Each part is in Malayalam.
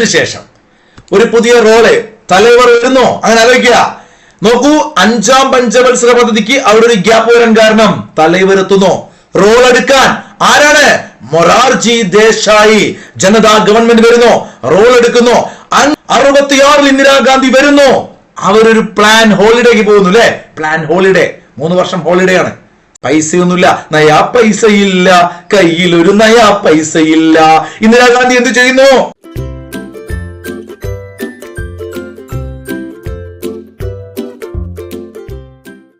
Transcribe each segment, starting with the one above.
അതിനുശേഷം ഒരു പുതിയ റോൾ തലവർ വരുന്നോ. അങ്ങനെ ആലോചിക്കുക. നോക്കൂ അഞ്ചാം പഞ്ചവത്സര പദ്ധതിക്ക് അവിടെ ഒരു ഗ്യാപ്പ് വരാൻ കാരണം തലവരെത്തുന്നു റോൾ എടുക്കാൻ ആരാണ്? മൊറാർജി ദേശായി. ജനതാ ഗവൺമെന്റ് വരുന്നു. റോൾ എടുക്കുന്നു. അറുപത്തിയാറിൽ ഇന്ദിരാഗാന്ധി വരുന്നു. അവരൊരു പ്ലാൻ ഹോളിഡേക്ക് പോകുന്നു അല്ലെ? Plan holiday. മൂന്ന് വർഷം ഹോളിഡേ ആണ് പൈസയൊന്നുമില്ല. നയാ പൈസയില്ല. കയ്യിൽ ഒരു നയാ പൈസയില്ല. ഇന്ദിരാഗാന്ധി എന്ത് ചെയ്യുന്നു?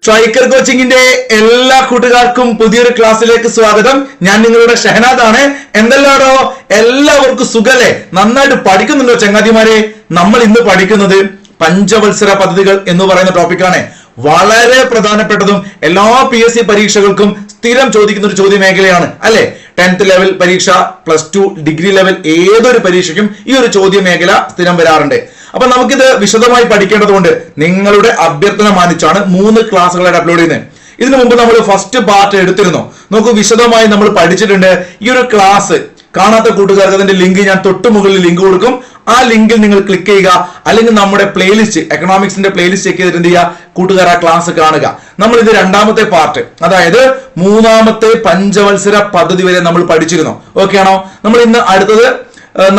സ്ട്രൈക്കർ കോച്ചിങ്ങിന്റെ എല്ലാ കൂട്ടുകാർക്കും പുതിയൊരു ക്ലാസ്സിലേക്ക് സ്വാഗതം. ഞാൻ നിങ്ങളുടെ ഷഹനാദ് ആണ് എന്തെല്ലാടോ? എല്ലാവർക്കും സുഖല്ലേ? നന്നായിട്ട് പഠിക്കുന്നുണ്ടോ ചങ്ങാതിമാരെ? നമ്മൾ ഇന്ന് പഠിക്കുന്നത് പഞ്ചവത്സര പദ്ധതികൾ എന്ന് പറയുന്ന ടോപ്പിക്കാണ് വളരെ പ്രധാനപ്പെട്ടതും എല്ലാ പി എസ് സി പരീക്ഷകൾക്കും സ്ഥിരം ചോദിക്കുന്ന ഒരു ചോദ്യ മേഖലയാണ് അല്ലെ? ടെൻത്ത് ലെവൽ പരീക്ഷ പ്ലസ് ടു ഡിഗ്രി ലെവൽ ഏതൊരു പരീക്ഷയ്ക്കും ഈ ഒരു ചോദ്യ മേഖല സ്ഥിരം വരാറുണ്ട്. അപ്പൊ നമുക്കിത് വിശദമായി പഠിക്കേണ്ടതുകൊണ്ട് നിങ്ങളുടെ അഭ്യർത്ഥന മാനിച്ചാണ് മൂന്ന് ക്ലാസ്സുകളായിട്ട് അപ്ലോഡ് ചെയ്യുന്നത്. ഇതിനു മുമ്പ് നമ്മൾ ഫസ്റ്റ് പാർട്ട് എടുത്തിരുന്നു. നോക്കൂ വിശദമായി നമ്മൾ പഠിച്ചിട്ടുണ്ട്. ഈ ഒരു ക്ലാസ് കാണാത്ത കൂട്ടുകാർക്ക് അതിന്റെ ലിങ്ക് ഞാൻ തൊട്ട് മുകളിൽ ലിങ്ക് കൊടുക്കും. ആ ലിങ്കിൽ നിങ്ങൾ ക്ലിക്ക് ചെയ്യുക. അല്ലെങ്കിൽ നമ്മുടെ പ്ലേലിസ്റ്റ് എക്കണോമിക്സിന്റെ പ്ലേലിസ്റ്റ് ചെക്ക് ചെയ്തിട്ട് എന്ത് ചെയ്യുക? കൂട്ടുകാർ ആ ക്ലാസ് കാണുക. നമ്മൾ ഇത് രണ്ടാമത്തെ പാർട്ട് അതായത് മൂന്നാമത്തെ പഞ്ചവത്സര പദ്ധതി വരെ നമ്മൾ പഠിച്ചിരുന്നു. ഓക്കെ ആണോ? നമ്മൾ ഇന്ന് അടുത്തത്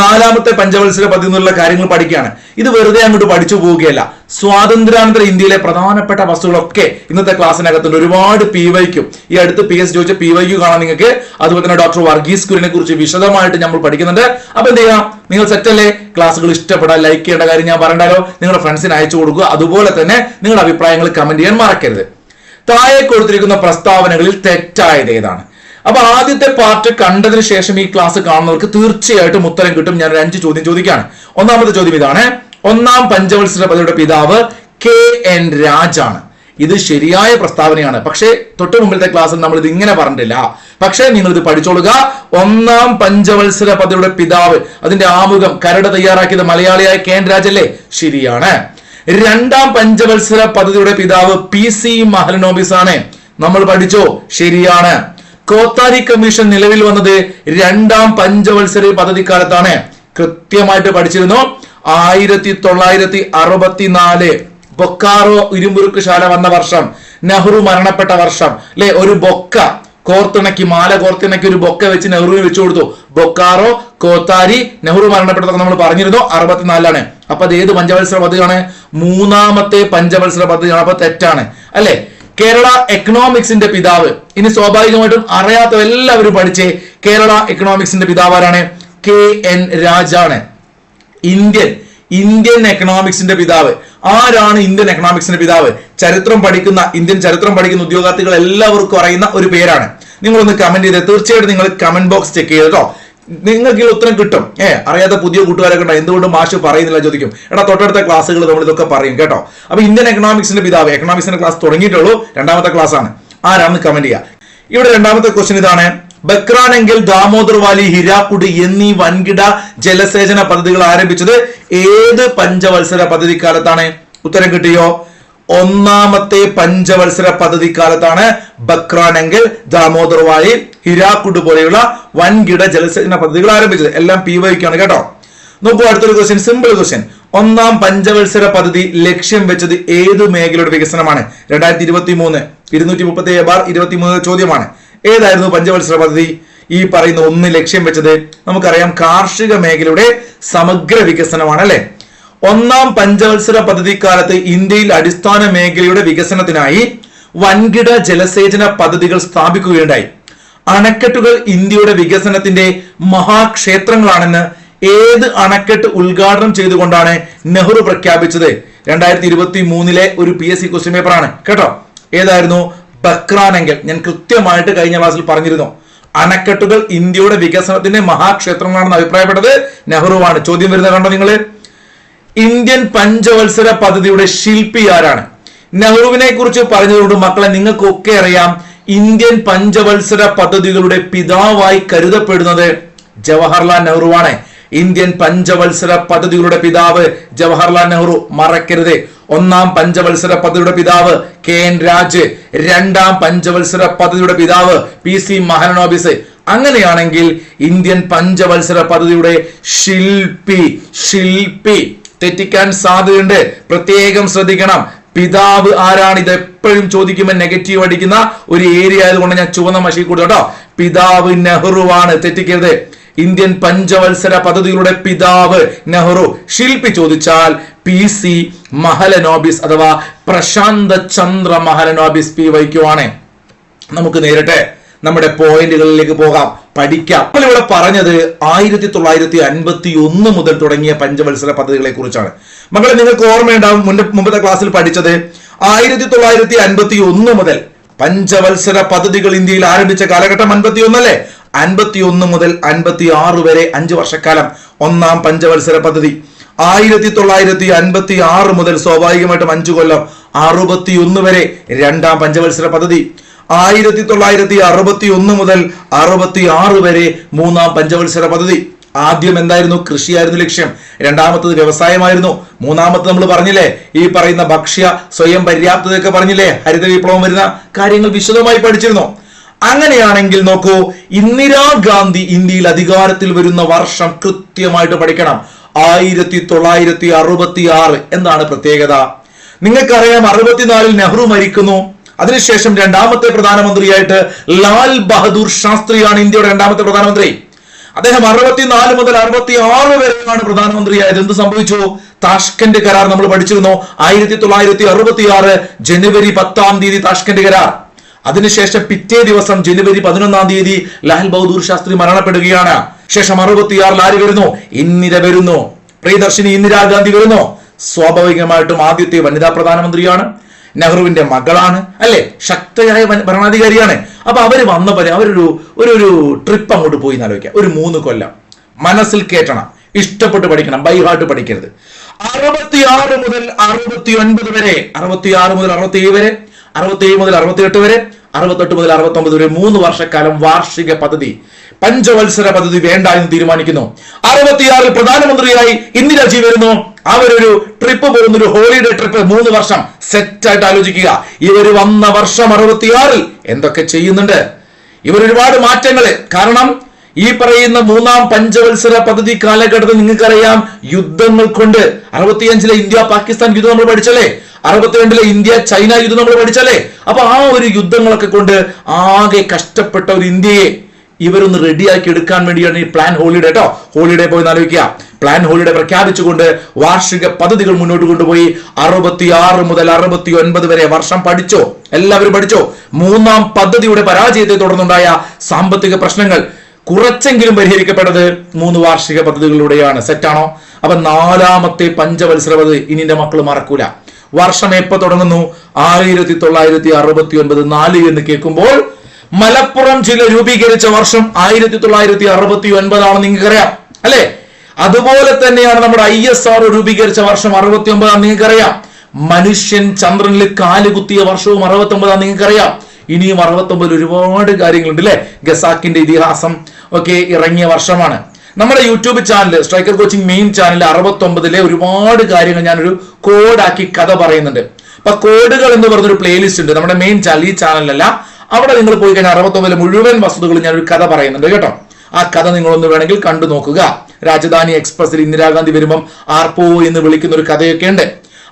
നാലാമത്തെ പഞ്ചവത്സര പദ്ധതി എന്നുള്ള കാര്യങ്ങൾ പഠിക്കുകയാണ്. ഇത് വെറുതെ അങ്ങോട്ട് പഠിച്ചു പോവുകയല്ല. സ്വാതന്ത്ര്യാനന്തര ഇന്ത്യയിലെ പ്രധാനപ്പെട്ട വസ്തുക്കളൊക്കെ ഇന്നത്തെ ക്ലാസ്സിനകത്തുണ്ട്. ഒരുപാട് പി വൈക്കും ഈ അടുത്ത് പി എസ് ചോദിച്ച പി വൈക്കു കാണാൻ നിങ്ങൾക്ക്. അതുപോലെ തന്നെ ഡോക്ടർ വർഗീസ് കുരിനെ കുറിച്ച് വിശദമായിട്ട് നമ്മൾ പഠിക്കുന്നുണ്ട്. അപ്പൊ എന്ത് ചെയ്യാം? നിങ്ങൾ സെറ്റല്ലേ ക്ലാസ്സുകൾ ഇഷ്ടപ്പെടാൻ ലൈക്ക് ചെയ്യേണ്ട കാര്യം ഞാൻ പറയണ്ടല്ലോ നിങ്ങളുടെ ഫ്രണ്ട്സിന് അയച്ചു കൊടുക്കുക. അതുപോലെ തന്നെ നിങ്ങളുടെ അഭിപ്രായങ്ങൾ കമന്റ് ചെയ്യാൻ മറക്കരുത്. താഴെ കൊടുത്തിരിക്കുന്ന പ്രസ്താവനകളിൽ തെറ്റായത് ഏതാണ് അപ്പൊ ആദ്യത്തെ പാർട്ട് കണ്ടതിന് ശേഷം ഈ ക്ലാസ് കാണുന്നവർക്ക് തീർച്ചയായിട്ടും ഉത്തരം കിട്ടും. ഞാൻ അഞ്ച് ചോദ്യം ചോദിക്കുകയാണ് ഒന്നാമത്തെ ചോദ്യം ഇതാണ്. ഒന്നാം പഞ്ചവത്സര പദ്ധതിയുടെ പിതാവ് കെ എൻ രാജാണ്. ഇത് ശരിയായ പ്രസ്താവനയാണ്. പക്ഷേ തൊട്ട് മുമ്പിലത്തെ ക്ലാസ്സിൽ നമ്മൾ ഇത് ഇങ്ങനെ പറഞ്ഞിട്ടില്ല. പക്ഷേ നിങ്ങൾ ഇത് പഠിച്ചോളുക. ഒന്നാം പഞ്ചവത്സര പദ്ധതിയുടെ പിതാവ് അതിന്റെ ആമുഖം കരട് തയ്യാറാക്കിയത് മലയാളിയായ കെ എൻ രാജല്ലേ? ശരിയാണ്. രണ്ടാം പഞ്ചവത്സര പദ്ധതിയുടെ പിതാവ് പി സി മഹലനോബിസ് ആണ് നമ്മൾ പഠിച്ചോ? ശരിയാണ്. കോത്താരി കമ്മീഷൻ നിലവിൽ വന്നത് രണ്ടാം പഞ്ചവത്സര പദ്ധതി കാലത്താണ് കൃത്യമായിട്ട് പഠിച്ചിരുന്നു. ആയിരത്തി തൊള്ളായിരത്തി അറുപത്തിനാല് ബൊക്കാറോ ഇരുമ്പുരുക്കുശാല വന്ന വർഷം. നെഹ്റു മരണപ്പെട്ട വർഷം. അല്ലെ ഒരു ബൊക്ക. കോർത്തിണക്കി മാല കോർത്തിണക്കി ഒരു ബൊക്ക വെച്ച് നെഹ്റുവിന് വെച്ചു കൊടുത്തു. ബൊക്കാറോ കോത്താരി നെഹ്റു മരണപ്പെട്ടതൊക്കെ നമ്മൾ പറഞ്ഞിരുന്നു. അറുപത്തിനാലിലാണ്. അപ്പൊ അത് ഏത് പഞ്ചവത്സര പദ്ധതിയാണ്? മൂന്നാമത്തെ പഞ്ചവത്സര പദ്ധതിയാണ്. അപ്പൊ തെറ്റാണ്. അല്ലെ? കേരള എക്കണോമിക്സിന്റെ പിതാവ്. ഇനി സ്വാഭാവികമായിട്ടും അറിയാത്ത എല്ലാവരും പഠിച്ചേ കേരള എക്കണോമിക്സിന്റെ പിതാവ് ആരാണ് കെ എൻ രാജാണ്. ഇന്ത്യൻ ഇന്ത്യൻ എക്കണോമിക്സിന്റെ പിതാവ്. ആരാണ് ഇന്ത്യൻ എക്കണോമിക്സിന്റെ പിതാവ്? ചരിത്രം പഠിക്കുന്ന ഇന്ത്യൻ ചരിത്രം പഠിക്കുന്ന ഉദ്യോഗാർത്ഥികൾ എല്ലാവർക്കും അറിയുന്ന ഒരു പേരാണ്. നിങ്ങളൊന്ന് കമന്റ് ചെയ്ത്. തീർച്ചയായിട്ടും നിങ്ങൾ കമന്റ് ബോക്സ് ചെക്ക് ചെയ്ത്. നിങ്ങൾക്ക് ഈ ഉത്തരം കിട്ടും. ഏ അറിയാത്ത പുതിയ കൂട്ടുകാരൊക്കെ ഉണ്ടോ എന്തുകൊണ്ട് മാഷ് പറയുന്നില്ല ചോദിക്കും. എടാ തൊട്ടടുത്ത ക്ലാസ്സുകൾ നമ്മൾ ഇതൊക്കെ പറയും കേട്ടോ? അപ്പൊ ഇന്ത്യൻ എക്കണോമിക്സിന്റെ പിതാവ് എക്കണോമിക്സിന്റെ ക്ലാസ് തുടങ്ങിയിട്ടുള്ളൂ. രണ്ടാമത്തെ ക്ലാസ് ആണ്. ആരാന്ന് കമന്റ് ചെയ്യുക ഇവിടെ രണ്ടാമത്തെ ക്വസ്റ്റ്യൻ ഇതാണ്. ബക്രാനെങ്കിൽ ദാമോദർ വാലി ഹിരാക്കുട് എന്നീ വൻകിട ജലസേചന പദ്ധതികൾ ആരംഭിച്ചത് ഏത് പഞ്ചവത്സര പദ്ധതി കാലത്താണ് ഉത്തരം കിട്ടിയോ? ഒന്നാമത്തെ പഞ്ചവത്സര പദ്ധതി കാലത്താണ് ബക്രാനെങ്കിൽ ദാമോദർ വാലി ഹിരാക്കുഡ് പോലെയുള്ള വൻകിട ജലസേചന പദ്ധതികൾ ആരംഭിച്ചത്. എല്ലാം പി വൈക്കാണ് കേട്ടോ. നോക്കൂ അടുത്തൊരു ക്വസ്റ്റ്യൻ സിമ്പിൾ ക്വസ്റ്റ്യൻ ഒന്നാം പഞ്ചവത്സര പദ്ധതി ലക്ഷ്യം വെച്ചത് ഏത് മേഖലയുടെ വികസനമാണ്? രണ്ടായിരത്തി ഇരുപത്തി മൂന്ന് ഇരുന്നൂറ്റി മുപ്പത്തി ഏഴ് ബാർ ഇരുപത്തി മൂന്ന് ചോദ്യമാണ്. ഏതായിരുന്നു പഞ്ചവത്സര പദ്ധതി? ഈ പറയുന്ന ഒന്ന് ലക്ഷ്യം വെച്ചത് നമുക്കറിയാം കാർഷിക മേഖലയുടെ സമഗ്ര വികസനമാണ് അല്ലെ ഒന്നാം പഞ്ചവത്സര പദ്ധതി കാലത്ത് ഇന്ത്യയിൽ അടിസ്ഥാന മേഖലയുടെ വികസനത്തിനായി വൻകിട ജലസേചന പദ്ധതികൾ സ്ഥാപിക്കുകയുണ്ടായി. അണക്കെട്ടുകൾ ഇന്ത്യയുടെ വികസനത്തിന്റെ മഹാക്ഷേത്രങ്ങളാണെന്ന് ഏത് അണക്കെട്ട് ഉദ്ഘാടനം ചെയ്തുകൊണ്ടാണ് നെഹ്റു പ്രഖ്യാപിച്ചത്? രണ്ടായിരത്തി ഇരുപത്തി മൂന്നിലെ ഒരു പി എസ് സി ക്വസ്റ്റ്യൻ പേപ്പറാണ് കേട്ടോ? ഏതായിരുന്നു? ബക്രാനെങ്കിൽ. ഞാൻ കൃത്യമായിട്ട് കഴിഞ്ഞ ക്ലാസ്സിൽ പറഞ്ഞിരുന്നു. അണക്കെട്ടുകൾ ഇന്ത്യയുടെ വികസനത്തിന്റെ മഹാക്ഷേത്രങ്ങളാണെന്ന് അഭിപ്രായപ്പെട്ടത് നെഹ്റുവാണ്. ചോദ്യം വരുന്നത് കണ്ടോ നിങ്ങൾ? ഇന്ത്യൻ പഞ്ചവത്സര പദ്ധതിയുടെ ശില്പി ആരാണ്? നെഹ്റുവിനെ കുറിച്ച് പറഞ്ഞതുകൊണ്ട് മക്കളെ നിങ്ങൾക്കൊക്കെ അറിയാം ഇന്ത്യൻ പഞ്ചവത്സര പദ്ധതികളുടെ പിതാവായി കരുതപ്പെടുന്നത് ജവഹർലാൽ നെഹ്റുവാണ്. ഇന്ത്യൻ പഞ്ചവത്സര പദ്ധതികളുടെ പിതാവ് ജവഹർലാൽ നെഹ്റു മറക്കരുത്. ഒന്നാം പഞ്ചവത്സര പദ്ധതിയുടെ പിതാവ് കെ എൻ രാജ് രണ്ടാം പഞ്ചവത്സര പദ്ധതിയുടെ പിതാവ് പി സി മഹനോബിസ്. അങ്ങനെയാണെങ്കിൽ ഇന്ത്യൻ പഞ്ചവത്സര പദ്ധതിയുടെ ശില്പി ശില്പി തെറ്റിക്കാൻ സാധ്യതയുണ്ട്. പ്രത്യേകം ശ്രദ്ധിക്കണം. പിതാവ് ആരാണ്? ഇത് എപ്പോഴും ചോദിക്കുമ്പോൾ നെഗറ്റീവ് അടിക്കുന്ന ഒരു ഏരിയ ആയതുകൊണ്ട് ഞാൻ ചുവന്ന മഷി കൂടി കേട്ടോ. പിതാവ് നെഹ്റുവാണ് തെറ്റിക്കരുത്. ഇന്ത്യൻ പഞ്ചവത്സര പദ്ധതികളുടെ പിതാവ് നെഹ്റു ശില്പി ചോദിച്ചാൽ പി സി മഹലനോബിസ് അഥവാ പ്രശാന്ത ചന്ദ്ര മഹലനോബിസ് പി വൈക്കുവാണ് നമുക്ക് നേരിട്ട്. നമ്മുടെ പോയിന്റുകളിലേക്ക് പോകാം പഠിക്കാം. അപ്പോൾ ഇവിടെ പറഞ്ഞത് ആയിരത്തി തൊള്ളായിരത്തി അൻപത്തി ഒന്ന് മുതൽ തുടങ്ങിയ പഞ്ചവത്സര പദ്ധതികളെ കുറിച്ചാണ് മകളെ നിങ്ങൾക്ക് ഓർമ്മയുണ്ടാവും മുൻ മുമ്പത്തെ ക്ലാസ്സിൽ പഠിച്ചത് ആയിരത്തി തൊള്ളായിരത്തി അൻപത്തി ഒന്ന് മുതൽ പഞ്ചവത്സര പദ്ധതികൾ ഇന്ത്യയിൽ ആരംഭിച്ച കാലഘട്ടം അൻപത്തി ഒന്നല്ലേ അൻപത്തി ഒന്ന് മുതൽ അൻപത്തി ആറ് വരെ അഞ്ച് വർഷക്കാലം ഒന്നാം പഞ്ചവത്സര പദ്ധതി. ആയിരത്തി തൊള്ളായിരത്തി അൻപത്തി ആറ് മുതൽ സ്വാഭാവികമായിട്ടും അഞ്ചു കൊല്ലം അറുപത്തി ഒന്ന് വരെ രണ്ടാം പഞ്ചവത്സര പദ്ധതി. ആയിരത്തി തൊള്ളായിരത്തി അറുപത്തി ഒന്ന് മുതൽ അറുപത്തി ആറ് വരെ മൂന്നാം പഞ്ചവത്സര പദ്ധതി. ആദ്യം എന്തായിരുന്നു? കൃഷിയായിരുന്നു ലക്ഷ്യം. രണ്ടാമത്തത് വ്യവസായമായിരുന്നു. മൂന്നാമത്തത് നമ്മൾ പറഞ്ഞില്ലേ? ഈ പറയുന്ന ഭക്ഷ്യ സ്വയം പര്യാപ്തതയൊക്കെ പറഞ്ഞില്ലേ? ഹരിത വിപ്ലവം വരുന്ന കാര്യങ്ങൾ വിശദമായി പഠിച്ചിരുന്നു. അങ്ങനെയാണെങ്കിൽ നോക്കൂ ഇന്ദിരാഗാന്ധി ഇന്ത്യയിൽ അധികാരത്തിൽ വരുന്ന വർഷം കൃത്യമായിട്ട് പഠിക്കണം. ആയിരത്തി തൊള്ളായിരത്തി അറുപത്തി ആറ് എന്താണ് പ്രത്യേകത? നിങ്ങൾക്കറിയാം അറുപത്തിനാലിൽ നെഹ്റു മരിക്കുന്നു. അതിനുശേഷം രണ്ടാമത്തെ പ്രധാനമന്ത്രിയായിട്ട് ലാൽ ബഹദൂർ ശാസ്ത്രിയാണ് ഇന്ത്യയുടെ രണ്ടാമത്തെ പ്രധാനമന്ത്രി. അദ്ദേഹം അറുപത്തിനാല് മുതൽ അറുപത്തി ആറ് വരെയാണ് പ്രധാനമന്ത്രിയായത്. എന്ത് സംഭവിച്ചു? താഷ്കന്റ് കരാർ നമ്മൾ പഠിച്ചിരുന്നു. ആയിരത്തി തൊള്ളായിരത്തി അറുപത്തി ആറ് ജനുവരി പത്താം തീയതി താഷ്കന്റ് കരാർ. അതിനുശേഷം പിറ്റേ ദിവസം ജനുവരി പതിനൊന്നാം തീയതി ലാൽ ബഹദൂർ ശാസ്ത്രി മരണപ്പെടുകയാണ്. ശേഷം അറുപത്തിയാറിൽ ആര് വരുന്നു. ഇന്ദിര വരുന്നു. പ്രിയദർശിനി ഇന്ദിരാഗാന്ധി വരുന്നു. സ്വാഭാവികമായിട്ടും ആദ്യത്തെ വനിതാ പ്രധാനമന്ത്രിയാണ്. നെഹ്റുവിന്റെ മകളാണ് അല്ലെ? ശക്തയായ ഭരണാധികാരിയാണ്. അപ്പൊ അവർ വന്നപ്പോൾ അവരൊരു ഒരു ഒരു ട്രിപ്പ് അങ്ങോട്ട് പോയി എന്നാലോചിക്കാം. ഒരു മൂന്ന് കൊല്ലം. മനസ്സിൽ കേട്ടണം. ഇഷ്ടപ്പെട്ട് പഠിക്കണം. ബൈ ഹാർട്ട് പഠിക്കരുത്. അറുപത്തിയാറ് മുതൽ അറുപത്തി ഒൻപത് വരെ. അറുപത്തിയാറ് മുതൽ അറുപത്തി ഏഴ് വരെ. അറുപത്തി ഏഴ് മുതൽ അറുപത്തിയെട്ട് വരെ. അറുപത്തെട്ട് മുതൽ അറുപത്തി ഒമ്പത് വരെ. മൂന്ന് വർഷക്കാലം വാർഷിക പദ്ധതി. പഞ്ചവത്സര പദ്ധതി വേണ്ട എന്ന് തീരുമാനിക്കുന്നു. അറുപത്തിയാറിൽ പ്രധാനമന്ത്രിയായി ഇന്ദിരാജി വരുന്നു. അവരൊരു ട്രിപ്പ് പോകുന്ന ഒരു ഹോളിഡേ ട്രിപ്പ് മൂന്ന് വർഷം സെറ്റായിട്ട് ആലോചിക്കുക. ഇവർ വന്ന വർഷം അറുപത്തിയാറിൽ എന്തൊക്കെ ചെയ്യുന്നുണ്ട്? ഇവർ ഒരുപാട് മാറ്റങ്ങൾ. കാരണം ഈ പറയുന്ന മൂന്നാം പഞ്ചവത്സര പദ്ധതി കാലഘട്ടത്തിൽ നിങ്ങൾക്കറിയാം യുദ്ധങ്ങൾ കൊണ്ട് അറുപത്തിയഞ്ചിലെ ഇന്ത്യ പാകിസ്ഥാൻ യുദ്ധം നമ്മൾ പഠിച്ചല്ലേ? അറുപത്തിരണ്ടിലെ ഇന്ത്യ ചൈന യുദ്ധം നമ്മൾ പഠിച്ചല്ലേ? അപ്പൊ ആ ഒരു യുദ്ധങ്ങളൊക്കെ കൊണ്ട് ആകെ കഷ്ടപ്പെട്ട ഒരു ഇന്ത്യയെ ഇവരൊന്ന് റെഡിയാക്കി എടുക്കാൻ വേണ്ടിയാണ് ഈ പ്ലാൻ ഹോളിഡേ കേട്ടോ ഹോളിഡേ പോയി ആലോചിക്കുക. പ്ലാൻ ഹോളിഡേ പ്രഖ്യാപിച്ചുകൊണ്ട് വാർഷിക പദ്ധതികൾ മുന്നോട്ട് കൊണ്ടുപോയി. അറുപത്തി ആറ് മുതൽ അറുപത്തി ഒൻപത് വരെ വർഷം പഠിച്ചോ. എല്ലാവരും പഠിച്ചോ. മൂന്നാം പദ്ധതിയുടെ പരാജയത്തെ തുടർന്നുണ്ടായ സാമ്പത്തിക പ്രശ്നങ്ങൾ കുറച്ചെങ്കിലും പരിഹരിക്കപ്പെട്ടത് മൂന്ന് വാർഷിക പദ്ധതികളിലൂടെയാണ്. സെറ്റാണോ അപ്പൊ നാലാമത്തെ പഞ്ചവത്സര പദ്ധതി ഇനി മക്കൾ മറക്കൂല. വർഷം എപ്പോ തുടങ്ങുന്നു? ആയിരത്തി തൊള്ളായിരത്തി അറുപത്തി ഒൻപത് നാല് എന്ന് കേൾക്കുമ്പോൾ മലപ്പുറം ജില്ല രൂപീകരിച്ച വർഷം ആയിരത്തി തൊള്ളായിരത്തി അറുപത്തി ഒൻപതാണ് നിങ്ങൾക്കറിയാം അല്ലെ? അതുപോലെ തന്നെയാണ് നമ്മുടെ ഐ എസ് ആർ രൂപീകരിച്ച വർഷം അറുപത്തി ഒമ്പതാണ് നിങ്ങൾക്കറിയാം. മനുഷ്യൻ ചന്ദ്രനിൽ കാലുകുത്തിയ വർഷവും അറുപത്തി ഒമ്പതാണ് നിങ്ങൾക്കറിയാം. ഇനിയും അറുപത്തി ഒമ്പതിൽ ഒരുപാട് കാര്യങ്ങളുണ്ട് അല്ലെ? ഗസാക്കിന്റെ ഇതിഹാസം ഒക്കെ ഇറങ്ങിയ വർഷമാണ്. നമ്മുടെ YouTube channel striker coaching main channel അറുപത്തി ഒമ്പതിലെ ഒരുപാട് കാര്യങ്ങൾ ഞാനൊരു കോഡാക്കി കഥ പറയുന്നുണ്ട്. അപ്പൊ കോഡുകൾ എന്ന് പറഞ്ഞൊരു പ്ലേലിസ്റ്റ് ഉണ്ട്. നമ്മുടെ മെയിൻ ചാനൽ ഈ ചാനലല്ല അവിടെ നിങ്ങൾ പോയി കഴിഞ്ഞാൽ അറുപത്തൊമ്പതിലെ മുഴുവൻ വസ്തുതകളും ഞാൻ ഒരു കഥ പറയുന്നുണ്ട് കേട്ടോ. ആ കഥ നിങ്ങളൊന്ന് വേണമെങ്കിൽ കണ്ടു നോക്കുക. രാജധാനി എക്സ്പ്രസിൽ ഇന്ദിരാഗാന്ധി വരുമ്പം ആർപ്പോ എന്ന് വിളിക്കുന്ന ഒരു കഥയൊക്കെ ഉണ്ട്.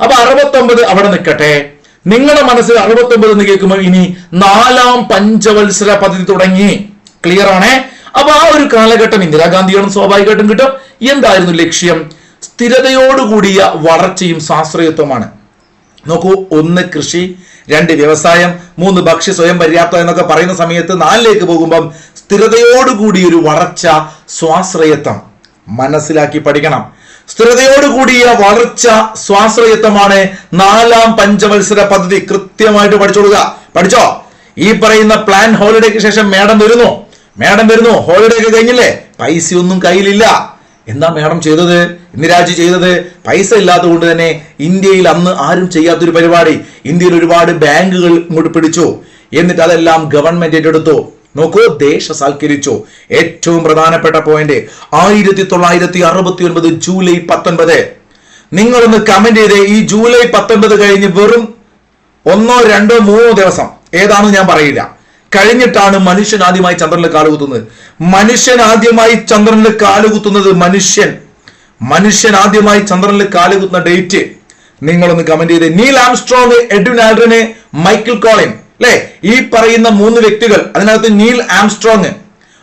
അപ്പൊ അറുപത്തൊമ്പത് അവിടെ നിൽക്കട്ടെ. നിങ്ങളുടെ മനസ്സിൽ അറുപത്തൊമ്പത് എന്ന് കേൾക്കുമ്പോൾ ഇനി നാലാം പഞ്ചവത്സര പദ്ധതി തുടങ്ങി. ക്ലിയർ ആണേ? അപ്പൊ ആ ഒരു കാലഘട്ടം ഇന്ദിരാഗാന്ധിയാണ് സ്വാഭാവികമായിട്ടും കിട്ടും. എന്തായിരുന്നു ലക്ഷ്യം? സ്ഥിരതയോടുകൂടിയ വളർച്ചയും സ്വാശ്രയത്വമാണ് നോക്കൂ ഒന്ന് കൃഷി രണ്ട് വ്യവസായം മൂന്ന് ഭക്ഷ്യ സ്വയം പര്യാപ്തം എന്നൊക്കെ പറയുന്ന സമയത്ത് നാലിലേക്ക് പോകുമ്പം സ്ഥിരതയോടുകൂടി ഒരു വളർച്ച സ്വാശ്രയത്വം. മനസ്സിലാക്കി പഠിക്കണം. സ്ഥിരതയോടുകൂടിയ വളർച്ച സ്വാശ്രയത്വമാണ് നാലാം പഞ്ചവത്സര പദ്ധതി. കൃത്യമായിട്ട് പഠിച്ചോളുക പഠിച്ചോ? ഈ പറയുന്ന പ്ലാൻ ഹോളിഡേക്ക് ശേഷം മേഡം വരുന്നു. മേഡം വരുന്നു. ഹോളിഡേ ഒക്കെ കഴിഞ്ഞില്ലേ? പൈസ ഒന്നും കയ്യിലില്ല. എന്താ മേഡം ചെയ്തത്? ഇന്ദിരാജി ചെയ്തത്? പൈസ ഇല്ലാത്തത് കൊണ്ട് തന്നെ ഇന്ത്യയിൽ അന്ന് ആരും ചെയ്യാത്തൊരു പരിപാടി. ഇന്ത്യയിൽ ഒരുപാട് ബാങ്കുകൾ ഇങ്ങോട്ട് പിടിച്ചു. എന്നിട്ട് അതെല്ലാം ഗവൺമെന്റ് ഏറ്റെടുത്തു. നോക്കൂ ദേശസാൽക്കരിച്ചു ഏറ്റവും പ്രധാനപ്പെട്ട പോയിന്റ് ആയിരത്തി തൊള്ളായിരത്തി അറുപത്തി ഒൻപത് ജൂലൈ പത്തൊൻപത്. നിങ്ങളൊന്ന് കമന്റ് ചെയ്തേ. ഈ ജൂലൈ പത്തൊൻപത് കഴിഞ്ഞ് വെറും ഒന്നോ രണ്ടോ മൂന്നോ ദിവസം. ഏതാണെന്ന് ഞാൻ പറയില്ല. കഴിഞ്ഞിട്ടാണ് മനുഷ്യൻ ആദ്യമായി ചന്ദ്രനിൽ കാലുകുത്തുന്നത് മനുഷ്യൻ ആദ്യമായി ചന്ദ്രനിൽ കാലുകുത്തുന്നത് മനുഷ്യൻ. മനുഷ്യൻ ആദ്യമായി ചന്ദ്രനിൽ കാലുകുത്തുന്ന ഡേറ്റ് നിങ്ങളൊന്ന് കമന്റ് ചെയ്ത്. നീൽ ആംസ്ട്രോങ് എഡ്വിൻ ആൽഡ്രനെ മൈക്കിൾ കോളിൻ അല്ലെ ഈ പറയുന്ന മൂന്ന് വ്യക്തികൾ അതിനകത്ത് നീൽ ആംസ്ട്രോങ്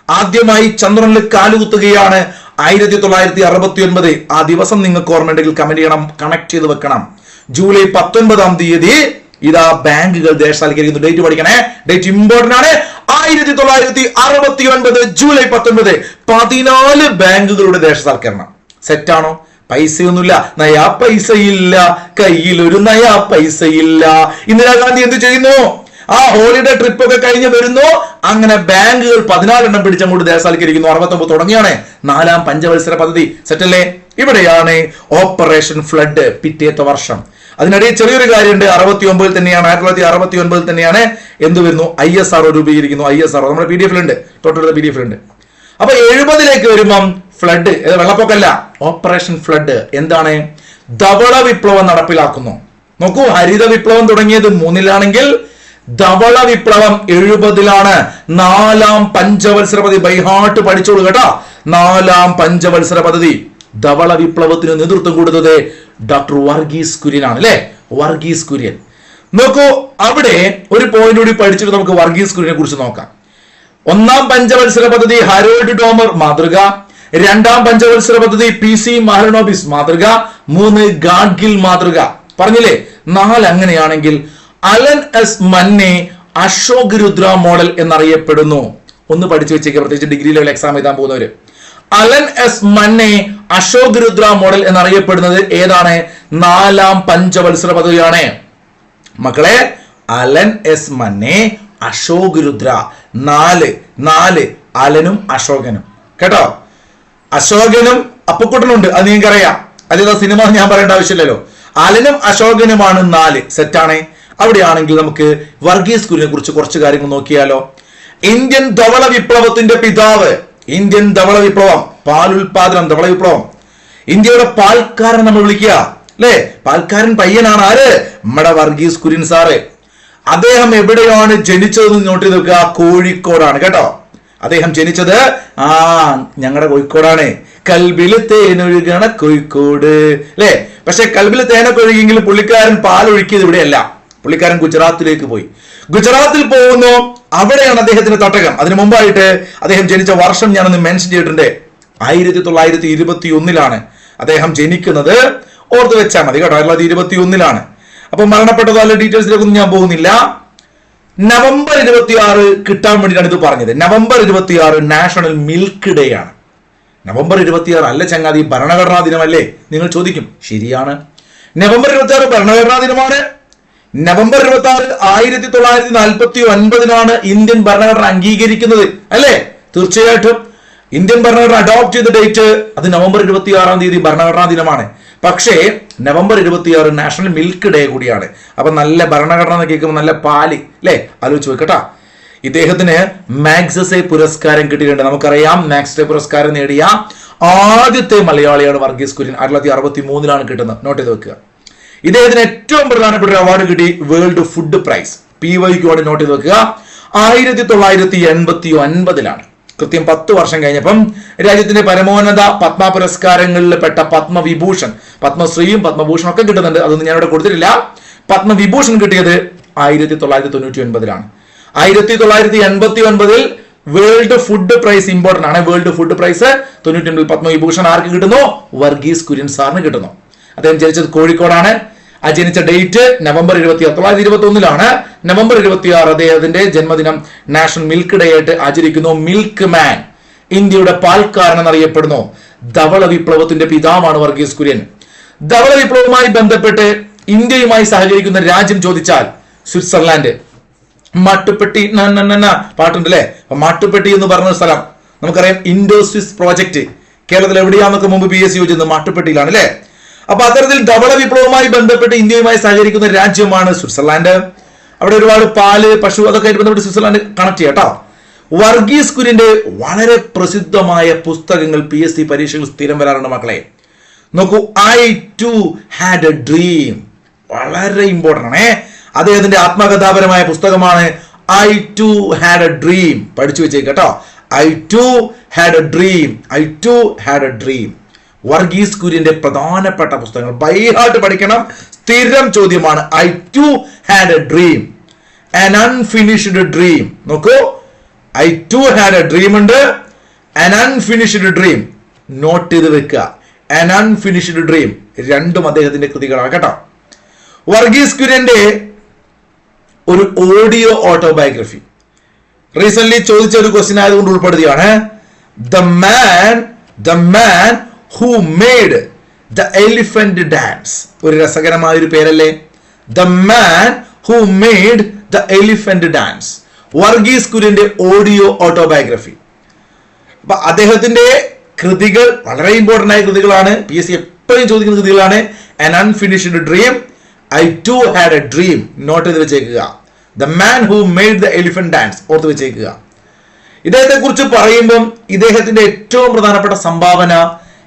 ആദ്യമായി ചന്ദ്രനിൽ കാലുകുത്തുകയാണ് ആയിരത്തി തൊള്ളായിരത്തി അറുപത്തി ഒൻപത് ആ ദിവസം നിങ്ങൾക്ക് ഓർമ്മയുണ്ടെങ്കിൽ കമന്റ് ചെയ്യണം കണക്ട് ചെയ്ത് വെക്കണം. ജൂലൈ പത്തൊൻപതാം തീയതി ഇതാ ബാങ്കുകൾ ദേശസാൽക്കരിക്കുന്നു. ഡേറ്റ് പഠിക്കണേ. ഡേറ്റ് ഇമ്പോർട്ടന്റ് ആണ്. ആയിരത്തി തൊള്ളായിരത്തി അറുപത്തി ഒൻപത് ജൂലൈ പത്തൊൻപത് പതിനാല് ബാങ്കുകളുടെ ദേശസാൽക്കരണം. സെറ്റാണോ പൈസയൊന്നുമില്ല. നയാ പൈസയില്ല. കയ്യിൽ ഒരു നയാ പൈസയില്ല. ഇന്ദിരാഗാന്ധി എന്ത് ചെയ്യുന്നു? ആ ഹോളിഡേ ട്രിപ്പ് ഒക്കെ കഴിഞ്ഞ് വരുന്നു. അങ്ങനെ ബാങ്കുകൾ പതിനാലെണ്ണം പിടിച്ചങ്ങോട്ട് ദേശസാൽക്കരിക്കുന്നു. അറുപത്തൊമ്പത് തുടങ്ങിയാണ്. നാലാം പഞ്ചവത്സര പദ്ധതി. സെറ്റല്ലേ ഇവിടെയാണ് ഓപ്പറേഷൻ ഫ്ലഡ് പിറ്റേത്ത വർഷം. അതിനിടയിൽ ചെറിയൊരു കാര്യമുണ്ട് അറുപത്തി ഒമ്പതിൽ തന്നെയാണ് ആയിരത്തി തൊള്ളായിരത്തി അറുപത്തി ഒൻപതിൽ തന്നെയാണ് എന്ത് വരുന്നു? ഐ എസ് ആർ രൂപീകരിക്കുന്നു ഐ എസ് ആർ നമ്മുടെ പി ഡി എഫിലുണ്ട് തൊട്ടടുത്ത പി ഡി എഫിലുണ്ട് അപ്പൊ എഴുപതിലേക്ക് വരുമ്പം ഫ്ലഡ് വെള്ളപ്പൊക്കല്ല ഓപ്പറേഷൻ ഫ്ലഡ് എന്താണ്? ധവള വിപ്ലവം നടപ്പിലാക്കുന്നു. നോക്കൂ ഹരിത വിപ്ലവം തുടങ്ങിയത് മൂന്നിലാണെങ്കിൽ ധവള വിപ്ലവം എഴുപതിലാണ്. നാലാം പഞ്ചവത്സര പദ്ധതി ബൈഹാട്ട് പഠിച്ചോളൂ കേട്ടോ. നാലാം പഞ്ചവത്സര പദ്ധതി. ധവള വിപ്ലവത്തിന് നേതൃത്വം കൊടുത്തത് ഡോക്ടർ വർഗീസ് കുര്യനാണ് അല്ലെ? വർഗീസ് കുര്യൻ. നോക്കൂ അവിടെ ഒരു പോയിന്റ് കൂടി പഠിച്ചിട്ട് നമുക്ക് വർഗീസ് കുര്യനെ കുറിച്ച് നോക്കാം. ഒന്നാം പഞ്ചവത്സര പദ്ധതി ഹരോൾഡ് ഡോമർ മാതൃക. രണ്ടാം പഞ്ചവത്സര പദ്ധതി പി സി മഹരണോബിസ് മാതൃക. മൂന്ന് ഗാഡ്ഗിൽ മാതൃക. പറഞ്ഞില്ലേ? നാല് അങ്ങനെയാണെങ്കിൽ Alan S Manne Ashok Rudra model എന്നറിയപ്പെടുന്നു. ഒന്ന് പഠിച്ചു വെച്ചേക്ക് പ്രത്യേകിച്ച് ഡിഗ്രി ലെവൽ എക്സാം എഴുതാൻ പോകുന്നവര്. Alan S Manne Ashok Rudra model എന്നറിയപ്പെടുന്നത് ഏതാണ്? നാലാം പഞ്ചവത്സര പദ്ധതിയാണ്. മക്കളെ Alan S Manne Ashok Rudra. നാല് നാല് അലനും അശോകനും. കേട്ടോ? അശോകനും അപ്പക്കുട്ടനുണ്ട് അത് നിങ്ങൾക്കറിയാം. അതേതാ സിനിമ ഞാൻ പറയേണ്ട ആവശ്യമില്ലല്ലോ. അലനും അശോകനുമാണ് നാല്. സെറ്റാണ്. അവിടെയാണെങ്കിൽ നമുക്ക് വർഗീസ് കുരിനെ കുറിച്ച് കുറച്ച് കാര്യങ്ങൾ നോക്കിയാലോ. ഇന്ത്യൻ ധവള വിപ്ലവത്തിന്റെ പിതാവ് ഇന്ത്യൻ ധവള വിപ്ലവം പാൽ ഉൽപാദനം ധവള വിപ്ലവം. ഇന്ത്യയുടെ പാൽക്കാരൻ നമ്മൾ വിളിക്കുക അല്ലേ? പാൽക്കാരൻ പയ്യനാണ് ആര്? നമ്മുടെ വർഗീസ് കുര്യൻ സാറ്. അദ്ദേഹം എവിടെയാണ് ജനിച്ചതെന്ന് നോട്ട് ചെയ്ത് നോക്കുക കോഴിക്കോടാണ് കേട്ടോ? അദ്ദേഹം ജനിച്ചത് ആ ഞങ്ങളുടെ കോഴിക്കോടാണ്. കൽബിൽ തേനൊഴുകണ കോഴിക്കോട് അല്ലേ? പക്ഷെ കൽബിൽ തേനൊക്കെ ഒഴുകിയെങ്കിൽ പുള്ളിക്കാരൻ പാലൊഴുക്കിയത് ഇവിടെയല്ല. പുള്ളിക്കാരൻ ഗുജറാത്തിലേക്ക് പോയി. ഗുജറാത്തിൽ പോകുന്നു അവിടെയാണ് അദ്ദേഹത്തിന്റെ തട്ടകം. അതിനു മുമ്പായിട്ട് അദ്ദേഹം ജനിച്ച വർഷം ഞാനൊന്ന് മെൻഷൻ ചെയ്തിട്ടുണ്ട്. ആയിരത്തി തൊള്ളായിരത്തി ഇരുപത്തി ഒന്നിലാണ് അദ്ദേഹം ജനിക്കുന്നത്. ഓർത്ത് വെച്ചാൽ മതി കേട്ടോ തൊള്ളായിരത്തി ഇരുപത്തി ഒന്നിലാണ് അപ്പൊ മരണപ്പെട്ടതോ അല്ല ഡീറ്റെയിൽസിലേക്കൊന്നും ഞാൻ പോകുന്നില്ല. നവംബർ ഇരുപത്തി ആറ് കിട്ടാൻ വേണ്ടിയിട്ടാണ് ഇത് പറഞ്ഞത്. നവംബർ ഇരുപത്തി ആറ് നാഷണൽ മിൽക്ക് ഡേ ആണ്. നവംബർ ഇരുപത്തി ആറ് അല്ല ചങ്ങാതി ഭരണഘടനാ ദിനമല്ലേ? നിങ്ങൾ ചോദിക്കും. ശരിയാണ്. നവംബർ ഇരുപത്തി ആറ് ഭരണഘടനാ ദിനമാണ്. നവംബർ ഇരുപത്തി ആറ് ആയിരത്തി തൊള്ളായിരത്തി നാൽപ്പത്തി ഒൻപതിനാണ് ഇന്ത്യൻ ഭരണഘടന അംഗീകരിക്കുന്നത് അല്ലേ? തീർച്ചയായിട്ടും. ഇന്ത്യൻ ഭരണഘടന അഡോപ്റ്റ് ചെയ്ത ഡേറ്റ് അത് നവംബർ ഇരുപത്തി ആറാം തീയതി ഭരണഘടനാ ദിനമാണ്. പക്ഷേ നവംബർ ഇരുപത്തിയാറ് നാഷണൽ മിൽക്ക് ഡേ കൂടിയാണ്. അപ്പൊ നല്ല ഭരണഘടന എന്ന് കേൾക്കുമ്പോൾ നല്ല പാൽ അല്ലേ? ആലോചിച്ച് വെക്കട്ടാ ഇദ്ദേഹത്തിന് മാക്സസെ പുരസ്കാരം കിട്ടിയിട്ടുണ്ട്. നമുക്കറിയാം മാക്സസെ പുരസ്കാരം നേടിയ ആദ്യത്തെ മലയാളിയാണ് വർഗീസ് കുര്യൻ. ആയിരത്തി തൊള്ളായിരത്തി അറുപത്തി മൂന്നിലാണ് കിട്ടുന്നത്. നോട്ട് ചെയ്ത് വെക്കുക. ഇദ്ദേഹത്തിന് ഏറ്റവും പ്രധാനപ്പെട്ട ഒരു അവാർഡ് കിട്ടി വേൾഡ് ഫുഡ് പ്രൈസ് പി വൈക്ക് വേണ്ടി നോട്ട് ചെയ്ത് വെക്കുക. ആയിരത്തി തൊള്ളായിരത്തി എൺപത്തി ഒൻപതിലാണ് കൃത്യം പത്ത് വർഷം കഴിഞ്ഞപ്പം രാജ്യത്തിന്റെ പരമോന്നത പത്മ പുരസ്കാരങ്ങളിൽ പെട്ട പത്മവിഭൂഷൺ പത്മശ്രീയും പത്മഭൂഷണും ഒക്കെ കിട്ടുന്നുണ്ട്. അതൊന്നും ഞാനിവിടെ കൊടുത്തിട്ടില്ല. പത്മവിഭൂഷൺ കിട്ടിയത് ആയിരത്തി തൊള്ളായിരത്തി തൊണ്ണൂറ്റി ഒൻപതിലാണ് ആയിരത്തി തൊള്ളായിരത്തി എൺപത്തി ഒൻപതിൽ വേൾഡ് ഫുഡ് പ്രൈസ് ഇമ്പോർട്ടന്റ് ആണ്. വേൾഡ് ഫുഡ് പ്രൈസ് തൊണ്ണൂറ്റി ഒൻപതിൽ പത്മവിഭൂഷൺ ആർക്ക് കിട്ടുന്നു? വർഗീസ് കുര്യൻ സാറിന് കിട്ടുന്നു. അദ്ദേഹം ജനിച്ചത് കോഴിക്കോടാണ്. ആ ജനിച്ച ഡേറ്റ് നവംബർ ഇരുപത്തി തൊള്ളായിരത്തി ഇരുപത്തി ഒന്നിലാണ് നവംബർ ഇരുപത്തി ആറ് അദ്ദേഹത്തിന്റെ ജന്മദിനം നാഷണൽ മിൽക്ക് ഡേ ആയിട്ട് ആചരിക്കുന്നു. മിൽക്ക് മാൻ ഇന്ത്യയുടെ പാൽക്കാരൻ എന്നറിയപ്പെടുന്നു. ധവള വിപ്ലവത്തിന്റെ പിതാവാണ് വർഗീസ് കുര്യൻ. ധവള വിപ്ലവവുമായി ബന്ധപ്പെട്ട് ഇന്ത്യയുമായി സഹകരിക്കുന്ന രാജ്യം ചോദിച്ചാൽ സ്വിറ്റ്സർലാൻഡ്. മാട്ടുപ്പെട്ടി പാട്ടുണ്ടല്ലേ? മാട്ടുപ്പെട്ടി എന്ന് പറഞ്ഞ സ്ഥലം. നമുക്കറിയാം ഇൻഡോ സ്വിസ് പ്രോജക്ട് കേരളത്തിൽ എവിടെയാന്നൊക്കെ മുമ്പ് പി എസ് ചോദിച്ചത് മാട്ടുപ്പെട്ടിയിലാണ് അല്ലേ അപ്പൊ അത്തരത്തിൽ ധവള വിപ്ലവവുമായി ബന്ധപ്പെട്ട് ഇന്ത്യയുമായി സഹകരിക്കുന്ന രാജ്യമാണ് സ്വിറ്റ്സർലാൻഡ്. അവിടെ ഒരുപാട് പാൽ പശു അതൊക്കെ ആയിട്ട് ബന്ധപ്പെട്ട് സ്വിറ്റ്സർലാൻഡ് കണക്ട് ചെയ്യാം കേട്ടോ വർഗീസ് കുര്യന്റെ വളരെ പ്രസിദ്ധമായ പുസ്തകങ്ങൾ പി എസ് സി പരീക്ഷകൾ സ്ഥിരം വരാറുണ്ട് മക്കളെ. നോക്കൂ I too had a dream വളരെ ഇമ്പോർട്ടന്റ് ആണേ. അദ്ദേഹത്തിന്റെ ആത്മകഥാപരമായ പുസ്തകമാണ് I too had a dream പഠിച്ചു വെച്ചേക്ക് കേട്ടോ I too had a dream I too had a dream Varghese കുര്യന്റെ പ്രധാനപ്പെട്ട പുസ്തകങ്ങൾ. ബൈഹാർട്ട് പഠിക്കണം. സ്ഥിരം ചോദ്യമാണ് I too had a dream an unfinished dream നോക്കൂ. I too had a dream ഉണ്ട്. ആൻ അൺഫിനിഷ്ഡ് ഡ്രീം നോട്ട് ചെയ്ത് വെക്കുക. ആൻ അൺഫിനിഷ്ഡ് ഡ്രീം രണ്ടും അദ്ദേഹത്തിന്റെ കൃതികളാണ് കേട്ടോ. വർഗീസ് കുര്യന്റെ ഒരു ഓഡിയോ ഓട്ടോബയോഗ്രഫി. റീസെന്റ് ചോദിച്ച ഒരു ക്വസ്റ്റ്യൻ ആയതുകൊണ്ട് ഉൾപ്പെടുത്തിയാണ് the man the man who made the elephant dance ഒരു രസകരമായ ഒരു പേരല്ലേ? The man who made the elephant dance Varghese കുര്യന്റെ audio autobiography. അപ്പൊ അദ്ദേഹത്തിന്റെ കൃതികൾ വളരെ ഇമ്പോർട്ടന്റ് ആയ കൃതികളാണ്. പി എസ് സി എപ്പോഴും ചോദിക്കുന്ന കൃതികളാണ്. An unfinished dream I too had a dream note ചെയ്ത് വെച്ചേക്കുക. The man who made the elephant dance ഓർത്ത് വെച്ചേക്കുക. ഇദ്ദേഹത്തെ കുറിച്ച് പറയുമ്പം ഇദ്ദേഹത്തിന്റെ ഏറ്റവും പ്രധാനപ്പെട്ട സംഭാവന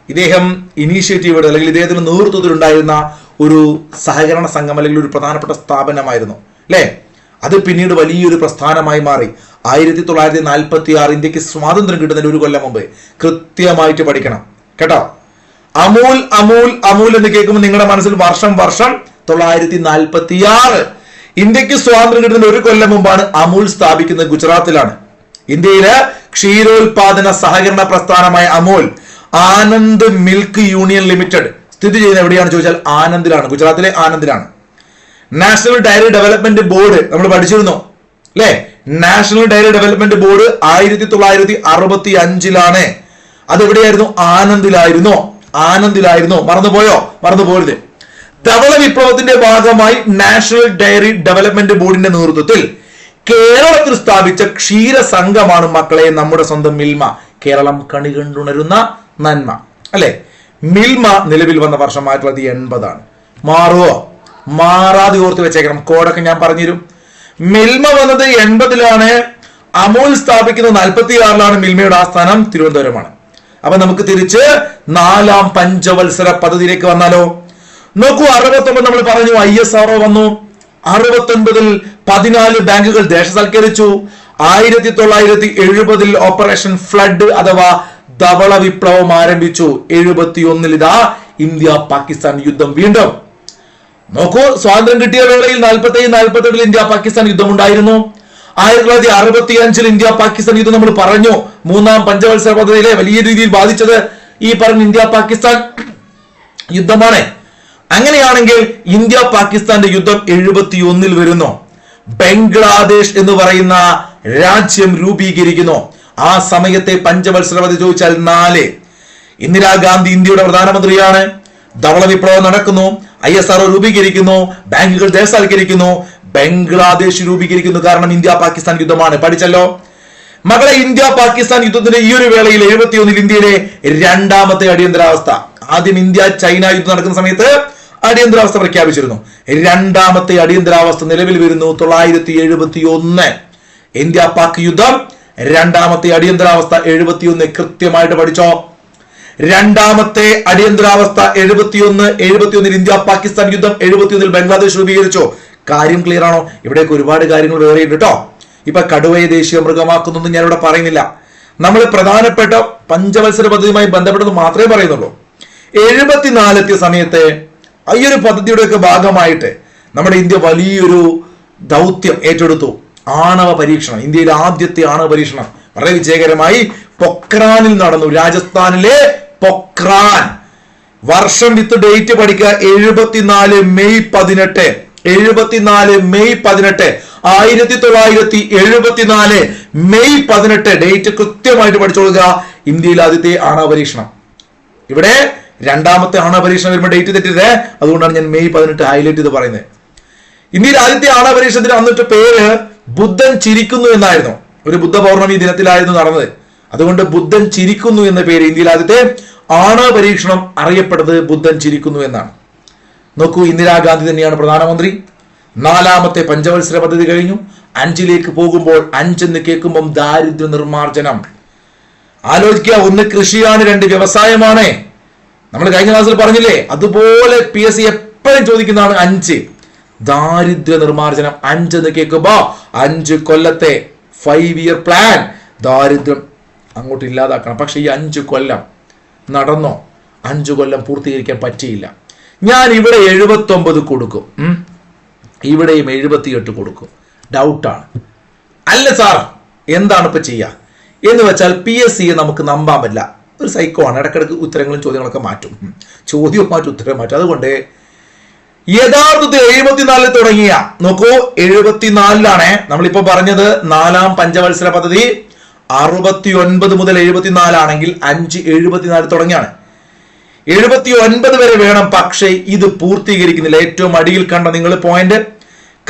ഇദ്ദേഹം ഇനീഷ്യേറ്റീവ് അല്ലെങ്കിൽ ഇദ്ദേഹത്തിന്റെ നേതൃത്വത്തിൽ ഉണ്ടായിരുന്ന ഒരു സഹകരണ സംഘം അല്ലെങ്കിൽ ഒരു പ്രധാനപ്പെട്ട സ്ഥാപനമായിരുന്നു. അല്ലേ? അത് പിന്നീട് വലിയൊരു പ്രസ്ഥാനമായി മാറി. ആയിരത്തി തൊള്ളായിരത്തി നാൽപ്പത്തി ആറ് ഇന്ത്യയ്ക്ക് സ്വാതന്ത്ര്യം കിട്ടുന്നതിന് ഒരു കൊല്ലം മുമ്പ് കൃത്യമായിട്ട് പഠിക്കണം. കേട്ടോ? അമൂൽ അമൂൽ അമൂൽ എന്ന് കേൾക്കുമ്പോൾ നിങ്ങളുടെ മനസ്സിൽ വർഷം വർഷം തൊള്ളായിരത്തി നാൽപ്പത്തി ആറ് ഇന്ത്യയ്ക്ക് സ്വാതന്ത്ര്യം കിട്ടുന്നതിന് ഒരു കൊല്ലം മുമ്പാണ് അമൂൽ സ്ഥാപിക്കുന്നത് ഗുജറാത്തിലാണ്. ഇന്ത്യയിലെ ക്ഷീരോത്പാദന സഹകരണ പ്രസ്ഥാനമായ Amul Anand milk union limited. സ്ഥിതി ചെയ്യുന്നത് എവിടെയാണ് ചോദിച്ചാൽ ആനന്ദിലാണ്. ഗുജറാത്തിലെ ആനന്ദിലാണ്. നാഷണൽ ഡയറി ഡെവലപ്മെന്റ് ബോർഡ് നമ്മൾ പഠിച്ചിരുന്നു? അല്ലെ? നാഷണൽ ഡയറി ഡെവലപ്മെന്റ് ബോർഡ് ആയിരത്തി തൊള്ളായിരത്തി അറുപത്തി അഞ്ചിലാണ് അതെവിടെയായിരുന്നു? ആനന്ദിലായിരുന്നു. ആനന്ദിലായിരുന്നു. മറന്നുപോയോ? മറന്നുപോയത് ധവള വിപ്ലവത്തിന്റെ ഭാഗമായി നാഷണൽ ഡയറി ഡെവലപ്മെന്റ് ബോർഡിന്റെ നേതൃത്വത്തിൽ കേരളത്തിൽ സ്ഥാപിച്ച ക്ഷീര സംഘമാണ് മക്കളെ നമ്മുടെ സ്വന്തം മിൽമ. കേരളം കണി കണ്ടുണരുന്ന നന്മ. അല്ലെ? മിൽമ നിലവിൽ വന്ന വർഷം ആയിരത്തി തൊള്ളായിരത്തി എൺപതാണ്. മാറുവോ? മാറാതെ ഓർത്ത് വെച്ചേക്കണം. കോഡൊക്കെ ഞാൻ പറഞ്ഞുതരും. മിൽമ വന്നത് എൺപതിലാണ്. അമൂൽ സ്ഥാപിക്കുന്നത് നാൽപ്പത്തി ആറിലാണ് മിൽമയുടെ ആസ്ഥാനം തിരുവനന്തപുരമാണ്. അപ്പൊ നമുക്ക് തിരിച്ച് നാലാം പഞ്ചവത്സര പദ്ധതിയിലേക്ക് വന്നാലോ? നോക്കൂ അറുപത്തൊമ്പത് നമ്മൾ പറഞ്ഞു ഐ എസ് ആർ വന്നു. അറുപത്തൊൻപതിൽ പതിനാല് ബാങ്കുകൾ ദേശസൽക്കരിച്ചു. ആയിരത്തി തൊള്ളായിരത്തി എഴുപതിൽ ഓപ്പറേഷൻ ഫ്ലഡ് അഥവാ ധവള വിപ്ലവം ആരംഭിച്ചു. എഴുപത്തി ഒന്നിൽ ഇതാ ഇന്ത്യ പാകിസ്ഥാൻ യുദ്ധം വീണ്ടും. നോക്കൂ സ്വാതന്ത്ര്യം കിട്ടിയ വേളയിൽ നാൽപ്പത്തി ഏഴ് നാൽപ്പത്തി എട്ടിൽ ഇന്ത്യ പാകിസ്ഥാൻ യുദ്ധം ഉണ്ടായിരുന്നു ആയിരത്തി തൊള്ളായിരത്തി അറുപത്തി അഞ്ചിൽ ഇന്ത്യ പാകിസ്ഥാൻ യുദ്ധം നമ്മൾ പറഞ്ഞു. മൂന്നാം പഞ്ചവത്സര പദ്ധതിയിലെ വലിയ രീതിയിൽ ബാധിച്ചത് ഈ പറഞ്ഞ ഇന്ത്യ പാകിസ്ഥാൻ യുദ്ധമാണ്. അങ്ങനെയാണെങ്കിൽ ഇന്ത്യ പാകിസ്ഥാന്റെ യുദ്ധം എഴുപത്തി ഒന്നിൽ വരുന്നു. ബംഗ്ലാദേശ് എന്ന് പറയുന്ന രാജ്യം രൂപീകരിക്കുന്നു. ആ സമയത്തെ പഞ്ചവത്സരവധി ചോദിച്ചാൽ നാല്. ഇന്ദിരാഗാന്ധി ഇന്ത്യയുടെ പ്രധാനമന്ത്രിയാണ്. ധവള വിപ്ലവം നടക്കുന്നു. ഐ എസ് ആർ രൂപീകരിക്കുന്നു. ബാങ്കുകൾ ദേശസാൽക്കരിക്കുന്നു ബംഗ്ലാദേശ് രൂപീകരിക്കുന്നു. കാരണം ഇന്ത്യ പാകിസ്ഥാൻ യുദ്ധമാണ്. പഠിച്ചല്ലോ. മകളെ ഇന്ത്യ പാകിസ്ഥാൻ യുദ്ധത്തിന്റെ ഈ ഒരു വേളയിൽ എഴുപത്തി ഒന്നിൽ ഇന്ത്യയിലെ രണ്ടാമത്തെ അടിയന്തരാവസ്ഥ. ആദ്യം ഇന്ത്യ ചൈന യുദ്ധം നടക്കുന്ന സമയത്ത് അടിയന്തരാവസ്ഥ പ്രഖ്യാപിച്ചിരുന്നു. രണ്ടാമത്തെ അടിയന്തരാവസ്ഥ നിലവിൽ വരുന്നു തൊള്ളായിരത്തി എഴുപത്തി ഒന്ന് ഇന്ത്യ പാക് യുദ്ധം രണ്ടാമത്തെ അടിയന്തരാവസ്ഥ എഴുപത്തിയൊന്ന് കൃത്യമായിട്ട് പഠിച്ചോ. രണ്ടാമത്തെ അടിയന്തരാവസ്ഥ എഴുപത്തിയൊന്ന് എഴുപത്തിയൊന്നിൽ ഇന്ത്യ പാകിസ്ഥാൻ യുദ്ധം എഴുപത്തിയൊന്നിൽ ബംഗ്ലാദേശ് രൂപീകരിച്ചു. കാര്യം ക്ലിയർ ആണോ? ഇവിടേക്ക് ഒരുപാട് കാര്യങ്ങൾ വേറെയുണ്ട് കേട്ടോ ഇപ്പൊ കടുവയെ ദേശീയ മൃഗമാക്കുന്നൊന്നും ഞാനിവിടെ പറയുന്നില്ല. നമ്മൾ പ്രധാനപ്പെട്ട പഞ്ചവത്സര പദ്ധതിയുമായി ബന്ധപ്പെട്ടത് മാത്രമേ പറയുന്നുള്ളൂ. എഴുപത്തിനാലെത്തിയ സമയത്ത് ഈ ഒരു പദ്ധതിയുടെയൊക്കെ ഭാഗമായിട്ട് നമ്മുടെ ഇന്ത്യ വലിയൊരു ദൗത്യം ഏറ്റെടുത്തു. ആണവ പരീക്ഷണം ഇന്ത്യയിലെ ആദ്യത്തെ ആണവ പരീക്ഷണം. വളരെ വിജയകരമായി പൊക്രാനിൽ നടന്നു രാജസ്ഥാനിലെ പൊക്രാൻ. വർഷം വിത്ത് ഡേറ്റ് പഠിക്കുക എഴുപത്തിനാല് മെയ് പതിനെട്ട്. എഴുപത്തിനാല് മെയ് പതിനെട്ട്. ആയിരത്തി തൊള്ളായിരത്തി എഴുപത്തിനാല് മെയ് പതിനെട്ട്. ഡേറ്റ് കൃത്യമായിട്ട് പഠിച്ചോളുക ഇന്ത്യയിലെ ആദ്യത്തെ ആണവ പരീക്ഷണം. ഇവിടെ രണ്ടാമത്തെ ആണവ പരീക്ഷണം വരുമ്പോൾ ഡേറ്റ് തെറ്റിയത്. അതുകൊണ്ടാണ് ഞാൻ മെയ് പതിനെട്ട് ഹൈലൈറ്റ് ചെയ്ത് പറയുന്നത്. ഇന്ത്യയിലെ ആദ്യത്തെ ആണവ പരീക്ഷണത്തിന് അന്നിട്ട് പേര് ബുദ്ധൻ ചിരിക്കുന്നു എന്നായിരുന്നു. ഒരു ബുദ്ധ പൗർണമി ദിനത്തിലായിരുന്നു നടന്നത്. അതുകൊണ്ട് ബുദ്ധൻ ചിരിക്കുന്നു എന്ന പേര് ഇന്ത്യയിൽ ആദ്യത്തെ ആണവ പരീക്ഷണം അറിയപ്പെടുന്നത് ബുദ്ധൻ ചിരിക്കുന്നു എന്നാണ്. നോക്കൂ ഇന്ദിരാഗാന്ധി തന്നെയാണ് പ്രധാനമന്ത്രി. നാലാമത്തെ പഞ്ചവത്സര പദ്ധതി കഴിഞ്ഞു. അഞ്ചിലേക്ക് പോകുമ്പോൾ അഞ്ചെന്ന് കേൾക്കുമ്പം ദാരിദ്ര്യ നിർമ്മാർജനം. ആലോചിക്കുക ഒന്ന് കൃഷിയാണ് രണ്ട് വ്യവസായമാണ്. നമ്മൾ കഴിഞ്ഞ ക്ലാസ്സിൽ പറഞ്ഞില്ലേ അതുപോലെ പി എസ് സി എപ്പോഴും ചോദിക്കുന്നതാണ് അഞ്ച്. ദാരിദ്ര്യ നിർമാർജനം അഞ്ച് എന്ന് കേൾക്കുമ്പോ അഞ്ച് കൊല്ലത്തെ ഫൈവ് ഇയർ പ്ലാൻ ദാരിദ്ര്യം അങ്ങോട്ട് ഇല്ലാതാക്കണം. പക്ഷെ ഈ അഞ്ച് കൊല്ലം നടന്നോ? അഞ്ചു കൊല്ലം പൂർത്തീകരിക്കാൻ പറ്റിയില്ല. ഞാൻ ഇവിടെ എഴുപത്തൊമ്പത് കൊടുക്കും. ഇവിടെയും എഴുപത്തിയെട്ട് കൊടുക്കും. ഡൗട്ടാണ് അല്ല സാർ എന്താണ് ഇപ്പൊ ചെയ്യുക എന്ന് വെച്ചാൽ പി എസ് സിയെ നമുക്ക് നമ്പാൻ പറ്റില്ല. ഒരു സൈക്കോ ആണ്. ഇടക്കിടക്ക് ഉത്തരങ്ങളും ചോദ്യങ്ങളൊക്കെ മാറ്റും. ചോദ്യവും മാറ്റും ഉത്തരവും മാറ്റും. അതുകൊണ്ട് യഥാർത്ഥത്തിൽ എഴുപത്തിനാലിൽ തുടങ്ങിയ. നോക്കൂ എഴുപത്തിനാലിലാണ്. നമ്മളിപ്പോ പറഞ്ഞത് നാലാം പഞ്ചവത്സര പദ്ധതി അറുപത്തി ഒൻപത് മുതൽ എഴുപത്തിനാലാണെങ്കിൽ അഞ്ച് എഴുപത്തിനാല് തുടങ്ങിയാണ്. എഴുപത്തി ഒൻപത് വരെ വേണം പക്ഷേ ഇത് പൂർത്തീകരിക്കുന്നില്ല. ഏറ്റവും അടിയിൽ കണ്ട നിങ്ങൾ പോയിന്റ്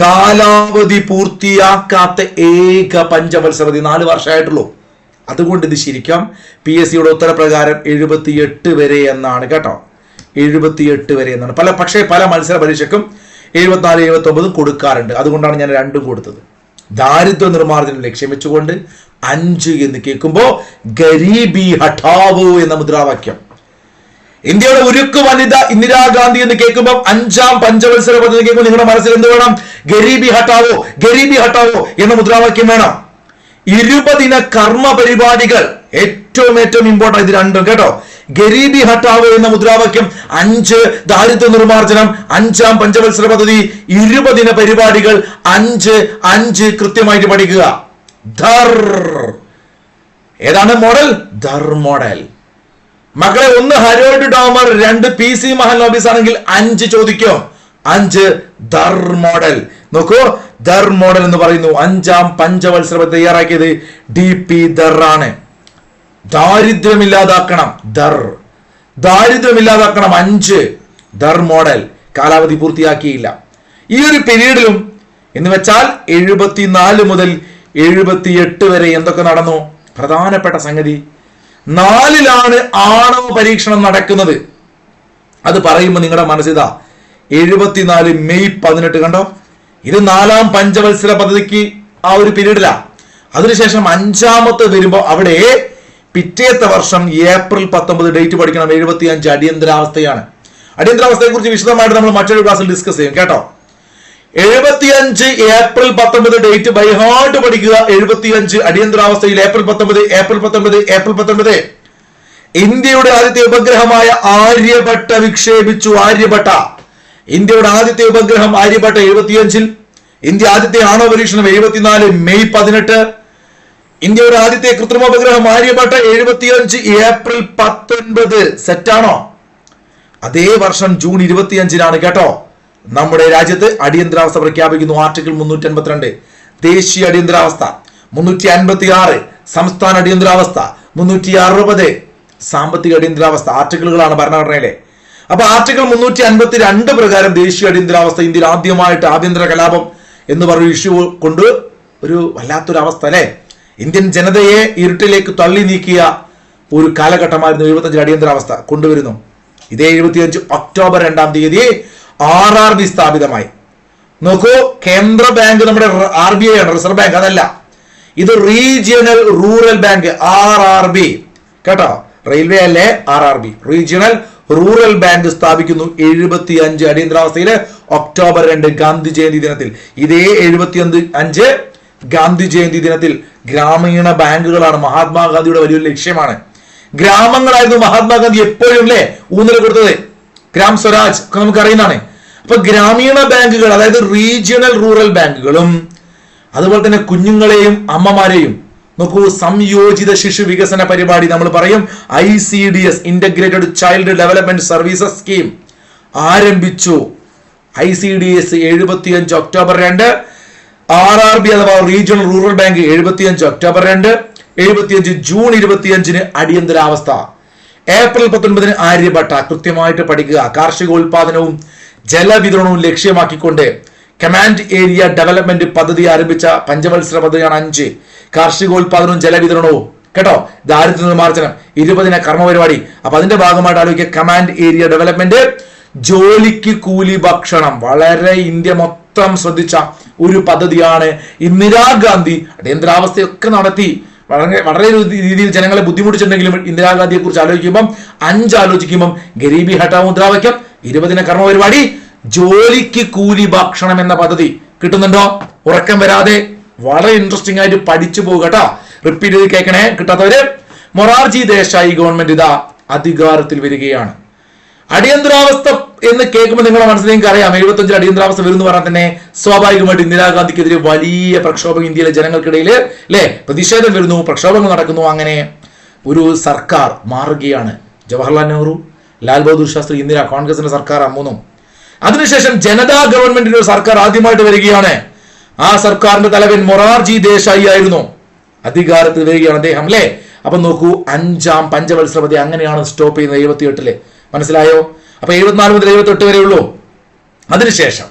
കാലാവധി പൂർത്തിയാക്കാത്ത ഏക പഞ്ചവത്സരതി നാല് വർഷമായിട്ടുള്ളൂ. അതുകൊണ്ട് ഇത് ശരിക്കും പി എസ് സിയുടെ ഉത്തരപ്രകാരം എഴുപത്തിയെട്ട് വരെ എന്നാണ് കേട്ടോ. എഴുപത്തിയെട്ട് വരെ എന്നാണ്. പല പക്ഷേ പല മത്സര പരീക്ഷയ്ക്കും എഴുപത്തിനാല് എഴുപത്തി ഒമ്പത് കൊടുക്കാറുണ്ട്. അതുകൊണ്ടാണ് ഞാൻ രണ്ടും കൊടുത്തത്. ദാരിദ്ര്യ നിർമ്മാർജനം ലക്ഷ്യം വെച്ചുകൊണ്ട് അഞ്ച് എന്ന് കേൾക്കുമ്പോൾ ഗരീബി ഹഠാവോ എന്ന മുദ്രാവാക്യം. ഇന്ത്യയുടെ ഉരുക്ക് വനിത ഇന്ദിരാഗാന്ധി എന്ന് കേൾക്കുമ്പോൾ അഞ്ചാം പഞ്ചവത്സര പദ്ധതി കേൾക്കുമ്പോൾ നിങ്ങളുടെ മനസ്സിൽ എന്ത് വേണം? ഗരീബി ഹട്ടാവോ ഗരീബി ഹട്ടാവോ എന്ന മുദ്രാവാക്യം വേണം. ഇരുപതിന കർമ്മ പരിപാടികൾ ഏറ്റവും ഏറ്റവും ഇമ്പോർട്ടന്റ് ഇത് രണ്ടും കേട്ടോ? ഗരീബി ഹട്ടാവ് എന്ന മുദ്രാവാക്യം അഞ്ച് ദാരിദ്ര്യ നിർമ്മാർജനം അഞ്ചാം പഞ്ചവത്സര പദ്ധതി ഇരുപതിന പരിപാടികൾ അഞ്ച് അഞ്ച് കൃത്യമായിട്ട് പഠിക്കുക. ധർ. ഏതാണ് മോഡൽ? ധർ മോഡൽ. മക്കളെ ഒന്ന് ഹരോൾഡ് ഡോമർ രണ്ട് പി സി മഹലോബീസ് ആണെങ്കിൽ അഞ്ച് ചോദിക്കോ. അഞ്ച് ധർ മോഡൽ. നോക്കൂ ധർ മോഡൽ എന്ന് പറയുന്നു. അഞ്ചാം പഞ്ചവത്സര തയ്യാറാക്കിയത് ഡി പി ധർ ആണ്. ദാരിദ്ര്യമില്ലാതാക്കണം ദർ. ദാരിദ്ര്യമില്ലാതാക്കണം അഞ്ച്. ദർ മോഡൽ. കാലാവധി പൂർത്തിയാക്കിയില്ല. ഈ ഒരു പീരീഡിലും എന്ന് വെച്ചാൽ എഴുപത്തിനാല് മുതൽ എഴുപത്തിയെട്ട് വരെ എന്തൊക്കെ നടന്നു? പ്രധാനപ്പെട്ട സംഗതി നാലിലാണ് ആണവ പരീക്ഷണം നടക്കുന്നത്. അത് പറയുമ്പോൾ നിങ്ങളുടെ മനസ്സിതാ എഴുപത്തിനാല് മെയ് പതിനെട്ട് കണ്ടോ? ഇത് നാലാം പഞ്ചവത്സര പദ്ധതിക്ക് ആ ഒരു പീരീഡിലാ. അതിനുശേഷം അഞ്ചാമത്തെ വരുമ്പോൾ അവിടെ പിറ്റേത്തെ വർഷം ഏപ്രിൽ പത്തൊമ്പത് ഡേറ്റ് പഠിക്കണം. എഴുപത്തി അഞ്ച് അടിയന്തരാവസ്ഥയാണ്. അടിയന്തരാവസ്ഥയെ കുറിച്ച് വിശദമായിട്ട് നമ്മൾ മറ്റൊരു ക്ലാസ്സിൽ ഡിസ്കസ് ചെയ്യും. കേട്ടോ? എഴുപത്തിയഞ്ച് ഏപ്രിൽ പത്തൊമ്പത് ഡേറ്റ് ബൈ ഹാർട്ട് പഠിക്കുക. എഴുപത്തിയഞ്ച് അടിയന്തരാവസ്ഥയിൽ ഏപ്രിൽ പത്തൊമ്പത് ഏപ്രിൽ പത്തൊമ്പത് ഏപ്രിൽ പത്തൊമ്പത്. ഇന്ത്യയുടെ ആദ്യത്തെ ഉപഗ്രഹമായ ആര്യഭട്ട വിക്ഷേപിച്ചു. ആര്യഭട്ട. ഇന്ത്യയുടെ ആദ്യത്തെ ഉപഗ്രഹം ആര്യഭട്ട എഴുപത്തിയഞ്ചിൽ. ഇന്ത്യ ആദ്യത്തെ ആണവ പരീക്ഷണം എഴുപത്തിനാല് മെയ് പതിനെട്ട്. ഇന്ത്യയുടെ ആദ്യത്തെ കൃത്രിമ ഉപഗ്രഹം ആര്യഭട്ട എഴുപത്തിയഞ്ച് ഏപ്രിൽ പത്തൊൻപത് സെറ്റാണോ? അതേ വർഷം ജൂൺ ഇരുപത്തിയഞ്ചിനാണ് കേട്ടോ. നമ്മുടെ രാജ്യത്ത് അടിയന്തരാവസ്ഥ പ്രഖ്യാപിക്കുന്നു. ആർട്ടിക്കിൾ മുന്നൂറ്റി അൻപത്തിരണ്ട് ദേശീയ അടിയന്തരാവസ്ഥ. മുന്നൂറ്റി അൻപത്തി ആറ് സംസ്ഥാന അടിയന്തരാവസ്ഥ. മുന്നൂറ്റി അറുപത് സാമ്പത്തിക അടിയന്തരാവസ്ഥ. ആർട്ടിക്കിളുകളാണ് ഭരണഘടനയിലെ. അപ്പൊ ആർട്ടിക്കിൾ മുന്നൂറ്റി അൻപത്തി രണ്ട് പ്രകാരം ദേശീയ അടിയന്തരാവസ്ഥ ഇന്ത്യയിൽ ആദ്യമായിട്ട് ആഭ്യന്തര കലാപം എന്ന് പറഞ്ഞ ഇഷ്യൂ കൊണ്ട് ഒരു വല്ലാത്തൊരവസ്ഥ അല്ലെ? ഇന്ത്യൻ ജനതയെ ഇരുട്ടിലേക്ക് തള്ളി നീക്കിയ ഒരു കാലഘട്ടമായിരുന്നു എഴുപത്തഞ്ച് അടിയന്തരാവസ്ഥ കൊണ്ടുവരുന്നു. ഇതേ എഴുപത്തിയഞ്ച് ഒക്ടോബർ രണ്ടാം തീയതി ആർ ആർ ബി സ്ഥാപിതമായി. നോക്കൂ കേന്ദ്ര ബാങ്ക് നമ്മുടെ ആർ ബി ഐ ആണ് റിസർവ് ബാങ്ക് അതല്ല. ഇത് regional rural bank R R B. കേട്ടോ? റെയിൽവേ അല്ലേ? R R B. Regional rural bank സ്ഥാപിക്കുന്നു എഴുപത്തി അഞ്ച് അടിയന്തരാവസ്ഥയിൽ ഒക്ടോബർ രണ്ട് ഗാന്ധി ജയന്തി ദിനത്തിൽ. ഇതേ എഴുപത്തി അഞ്ച് ഗാന്ധി ജയന്തി ദിനത്തിൽ ഗ്രാമീണ ബാങ്കുകളാണ് മഹാത്മാഗാന്ധിയുടെ വലിയൊരു ലക്ഷ്യമാണ്. ഗ്രാമങ്ങളായിരുന്നു മഹാത്മാഗാന്ധി എപ്പോഴും അല്ലേ ഊന്നൽ കൊടുത്തത്. ഗ്രാം സ്വരാജ് ഒക്കെ നമുക്ക് അറിയുന്നതാണ്. അപ്പൊ ഗ്രാമീണ ബാങ്കുകൾ അതായത് റീജിയണൽ റൂറൽ ബാങ്കുകളും അതുപോലെ തന്നെ കുഞ്ഞുങ്ങളെയും അമ്മമാരെയും നോക്കൂ സംയോജിത ശിശു വികസന പരിപാടി നമ്മൾ പറയും. I C D S integrated child development services scheme ആരംഭിച്ചു. ഐ സി ഡി എസ് എഴുപത്തിയഞ്ച് ഒക്ടോബർ രണ്ട് ആർ ആർ ബി അഥവാ റീജിയണൽ റൂറൽ ബാങ്ക് എഴുപത്തിയഞ്ച് ഒക്ടോബർ രണ്ട് എഴുപത്തിയഞ്ച് ജൂൺ ഇരുപത്തിയഞ്ചിന് അടിയന്തരാവസ്ഥ. ഏപ്രിൽ പത്തൊൻപതിന് ആര്യഭട്ട കൃത്യമായിട്ട് പഠിക്കുക കാർഷികോൽപാദനവും ജലവിതരണവും ലക്ഷ്യമാക്കിക്കൊണ്ട് കമാൻഡ് ഏരിയ ഡെവലപ്മെന്റ് പദ്ധതി ആരംഭിച്ച പഞ്ചവത്സര പദ്ധതിയാണ് അഞ്ച്. കാർഷികോൽപാദനവും ജലവിതരണവും. കേട്ടോ? ദാരിദ്ര്യ നിർമ്മാർജനം. ഇരുപതിന കർമ്മപരിപാടി. അപ്പൊ അതിന്റെ ഭാഗമായിട്ട് ആലോചിക്കുക. കമാൻഡ് ഏരിയ ഡെവലപ്മെന്റ് ജോലിക്ക് കൂലി ഭക്ഷണം. വളരെ ഇന്ത്യ മൊത്തം മൊത്തം ശ്രദ്ധിച്ച ഒരു പദ്ധതിയാണ് ഇന്ദിരാഗാന്ധി അടിയന്തരാവസ്ഥയൊക്കെ നടത്തി. വളരെ വളരെ രീതിയിൽ ജനങ്ങളെ ബുദ്ധിമുട്ടിച്ചിട്ടുണ്ടെങ്കിലും ഇന്ദിരാഗാന്ധിയെ കുറിച്ച് ആലോചിക്കുമ്പം അഞ്ച് ആലോചിക്കുമ്പം ഗരീബി ഹട്ട മുദ്രാവാക്യം ഇരുപതിന കർമ്മ പരിപാടി ജോലിക്ക് കൂലി ഭക്ഷണം എന്ന പദ്ധതി കിട്ടുന്നുണ്ടോ? ഉറക്കം വരാതെ വളരെ ഇൻട്രസ്റ്റിംഗ് ആയിട്ട് പഠിച്ചു പോകുക കേട്ടോ. റിപ്പീറ്റ് ചെയ്ത് കേൾക്കണേ കിട്ടാത്തവര്. മൊറാർജി ദേശായി ഗവൺമെന്റ് ഇതാ അധികാരത്തിൽ വരികയാണ്. അടിയന്തരാവസ്ഥ എന്ന് കേൾക്കുമ്പോൾ നിങ്ങളുടെ മനസ്സിലേക്ക് അറിയാം. എഴുപത്തഞ്ചിൽ അടിയന്തരാവസ്ഥ എന്ന് പറഞ്ഞാൽ തന്നെ സ്വാഭാവികമായിട്ട് ഇന്ദിരാഗാന്ധിക്കെതിരെ വലിയ പ്രക്ഷോഭം ഇന്ത്യയിലെ ജനങ്ങൾക്കിടയിൽ അല്ലെ? പ്രതിഷേധം വരുന്നു പ്രക്ഷോഭങ്ങൾ നടക്കുന്നു. അങ്ങനെ ഒരു സർക്കാർ മാറുകയാണ്. ജവഹർലാൽ നെഹ്റു ലാൽ ബഹദൂർ ശാസ്ത്രി ഇന്ദിര കോൺഗ്രസിന്റെ സർക്കാർ മൂന്നും. അതിനുശേഷം ജനതാ ഗവൺമെന്റിന്റെ ഒരു സർക്കാർ ആദ്യമായിട്ട് വരികയാണ്. ആ സർക്കാരിന്റെ തലവൻ മൊറാർജി ദേശായി ആയിരുന്നു. അധികാരത്തിൽ വരികയാണ് അദ്ദേഹം അല്ലേ? അപ്പൊ നോക്കൂ അഞ്ചാം പഞ്ചവത്സര പദ്ധതി അങ്ങനെയാണ് സ്റ്റോപ്പ് ചെയ്യുന്നത് എഴുപത്തി എട്ടിൽ മനസ്സിലായോ? അപ്പൊ എഴുപത്തിനാല് മുതൽ എഴുപത്തി എട്ട് വരെ ഉള്ളൂ. അതിനുശേഷം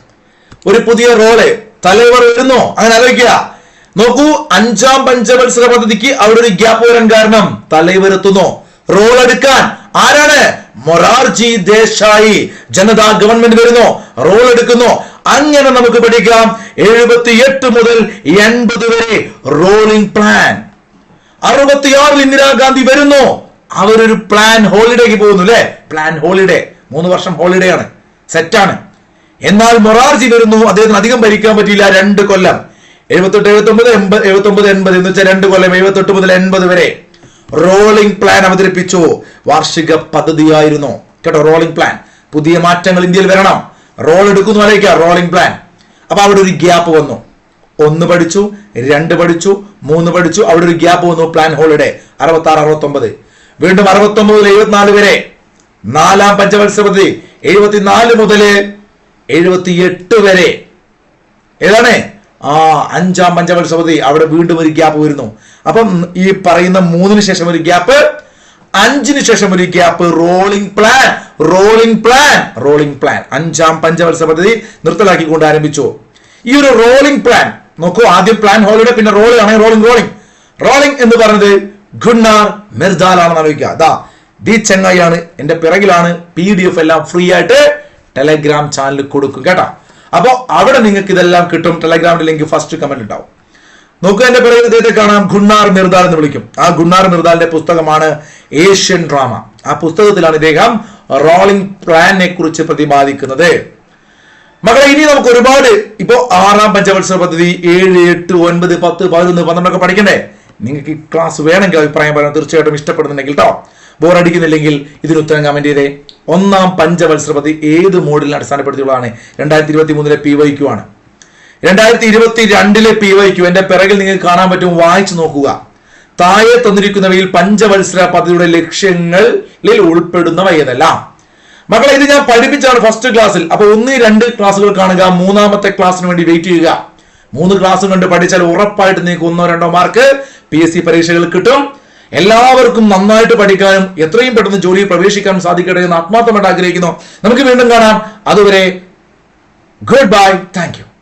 ഒരു പുതിയ റോൾ തലവർ വരുന്നോ? അങ്ങനെ ആലോചിക്കുക. നോക്കൂ അഞ്ചാം പഞ്ചവത്സര പദ്ധതിക്ക് അവിടെ ഒരു ഗ്യാപ്പ് വരാൻ കാരണം തലവരെത്തുന്നു റോൾ എടുക്കാൻ. ആരാണ്? മൊറാർജി ദേശായി ജനതാ ഗവൺമെന്റ് വരുന്നു? റോൾ എടുക്കുന്നു? അങ്ങനെ നമുക്ക് പഠിക്കാം. എഴുപത്തിയെട്ട് മുതൽ എൺപത് വരെ റോളിംഗ് പ്ലാൻ അറുപത്തിയാറിൽ ഇന്ദിരാഗാന്ധി വരുന്നു. അവരൊരു പ്ലാൻ ഹോളിഡേക്ക് പോകുന്നു അല്ലെ? പ്ലാൻ ഹോളിഡേ മൂന്ന് വർഷം ഹോളിഡേ ആണ്. സെറ്റാണ് എന്നാൽ മൊറാർജി വരുന്നു. അദ്ദേഹത്തിന് അധികം ഭരിക്കാൻ പറ്റിയില്ല. രണ്ട് കൊല്ലം. എഴുപത്തെട്ട് എഴുപത്തി ഒമ്പത് എൺപത് എഴുപത്തി ഒമ്പത് എൺപത് എന്ന് വെച്ചാൽ രണ്ട് കൊല്ലം. എഴുപത്തെട്ട് മുതൽ എൺപത് വരെ. റോളിംഗ് പ്ലാൻ അവതരിപ്പിച്ചു. വാർഷിക പദ്ധതിയായിരുന്നു. കേട്ടോ റോളിംഗ് പ്ലാൻ പുതിയ മാറ്റങ്ങൾ ഇന്ത്യയിൽ വരണം. റോൾ എടുക്കുന്നു ആലോചിക്കുക. റോളിംഗ് പ്ലാൻ അപ്പൊ അവിടെ ഒരു ഗ്യാപ്പ് വന്നു. ഒന്ന് പഠിച്ചു രണ്ട് പഠിച്ചു മൂന്ന് പഠിച്ചു. അവിടെ ഒരു ഗ്യാപ്പ് വന്നു. പ്ലാൻ ഹോളിഡേ അറുപത്തി ആറ് അറുപത്തി ഒമ്പത് വീണ്ടും അറുപത്തി ഒമ്പത് മുതൽ എഴുപത്തിനാല് വരെ. നാലാം പഞ്ചവത്സര പദ്ധതി എഴുപത്തിനാല് മുതൽ എഴുപത്തിയെട്ട് വരെ. ഏതാണ്? ആ അഞ്ചാം പഞ്ചവത്സര പദ്ധതി അവിടെ വീണ്ടും ഒരു ഗ്യാപ്പ് വരുന്നു. അപ്പം ഈ പറയുന്ന മൂന്നിന് ശേഷം ഒരു ഗ്യാപ്പ് അഞ്ചിന് ശേഷം ഒരു gap. Rolling plan rolling plan rolling plan. അഞ്ചാം പഞ്ചവത്സര പദ്ധതി നിർത്തലാക്കിക്കൊണ്ട് ആരംഭിച്ചു. ഈ ഒരു റോളിംഗ് പ്ലാൻ നോക്കൂ ആദ്യം പ്ലാൻ ഹോളിഡേ പിന്നെ റോളിംഗ് ആണ് റോളിംഗ് റോളിംഗ്. റോളിംഗ് എന്ന് പറഞ്ഞത് ഗുണ്ണാർ മിർദാലാണെന്ന് അറിയിക്കുക അതാ ദി ചെങ്ങായിയാണ് എന്റെ പിറകിലാണ് പി ഡി എഫ് എല്ലാം ഫ്രീ ആയിട്ട് ടെലഗ്രാം ചാനൽ കൊടുക്കും കേട്ടോ. അപ്പോൾ അവിടെ നിങ്ങൾക്ക് ഇതെല്ലാം കിട്ടും. ടെലഗ്രാമിന്റെ ലിങ്ക് ഫസ്റ്റ് കമന്റ് ഉണ്ടാവും നോക്കുക എന്റെ പിറകിൽ ഇദ്ദേഹത്തെ കാണാം. ഗുണ്ണാർ മിർദാൽ എന്ന് വിളിക്കും. ആ ഗുണ്ണാർ മിർദാലിന്റെ പുസ്തകമാണ് ഏഷ്യൻ ഡ്രാമ ആ പുസ്തകത്തിലാണ് ഇദ്ദേഹം റോളിംഗ് പ്ലാനിനെ കുറിച്ച് പ്രതിപാദിക്കുന്നത്. മകളെ ഇനി നമുക്ക് ഒരുപാട് ഇപ്പോ ആറാം പഞ്ചവത്സര പദ്ധതി ഏഴ് എട്ട് ഒൻപത് പത്ത് പതിനൊന്ന് പന്ത്രണ്ടൊക്കെ പഠിക്കണ്ടേ? നിങ്ങൾക്ക് ഈ ക്ലാസ് വേണമെങ്കിൽ അഭിപ്രായം പറയാം തീർച്ചയായിട്ടും ഇഷ്ടപ്പെടുന്നുണ്ടെങ്കിൽ കേട്ടോ ബോറടിക്കുന്നില്ലെങ്കിൽ ഇതിന് ഉത്തരം കമന്റ് ചെയ്തേ. ഒന്നാം പഞ്ചവത്സര പദ്ധതി ഏത് മോഡലിനെ അടിസ്ഥാനപ്പെടുത്തിയുള്ളതാണ്? രണ്ടായിരത്തി ഇരുപത്തി മൂന്നിലെ പി വൈ ക്യു ആണ്. രണ്ടായിരത്തി ഇരുപത്തി രണ്ടിലെ പി വൈ ക്യു എന്റെ പിറകിൽ നിങ്ങൾക്ക് കാണാൻ പറ്റും വായിച്ചു നോക്കുക. താഴെ തന്നിരിക്കുന്നവയിൽ പഞ്ചവത്സര പദ്ധതിയുടെ ലക്ഷ്യങ്ങളിൽ ഉൾപ്പെടുന്നവ ഏതെല്ലാം? മക്കളെ ഇത് ഞാൻ പഠിപ്പിച്ചാണ് ഫസ്റ്റ് ക്ലാസ്സിൽ അപ്പൊ ഒന്ന് രണ്ട് ക്ലാസ്സുകൾ കാണുക മൂന്നാമത്തെ ക്ലാസ്സിന് വേണ്ടി വെയിറ്റ് ചെയ്യുക. മൂന്ന് ക്ലാസ് കണ്ട് പഠിച്ചാൽ ഉറപ്പായിട്ട് നിങ്ങൾക്ക് ഒന്നോ രണ്ടോ മാർക്ക് പി എസ് സി പരീക്ഷകൾ കിട്ടും. എല്ലാവർക്കും നന്നായിട്ട് പഠിക്കാനും എത്രയും പെട്ടെന്ന് ജോലിയിൽ പ്രവേശിക്കാനും സാധിക്കട്ടെ എന്ന് ആത്മാർത്ഥമായിട്ട് ആഗ്രഹിക്കുന്നു. നമുക്ക് വീണ്ടും കാണാം. അതുവരെ ഗുഡ് ബൈ താങ്ക്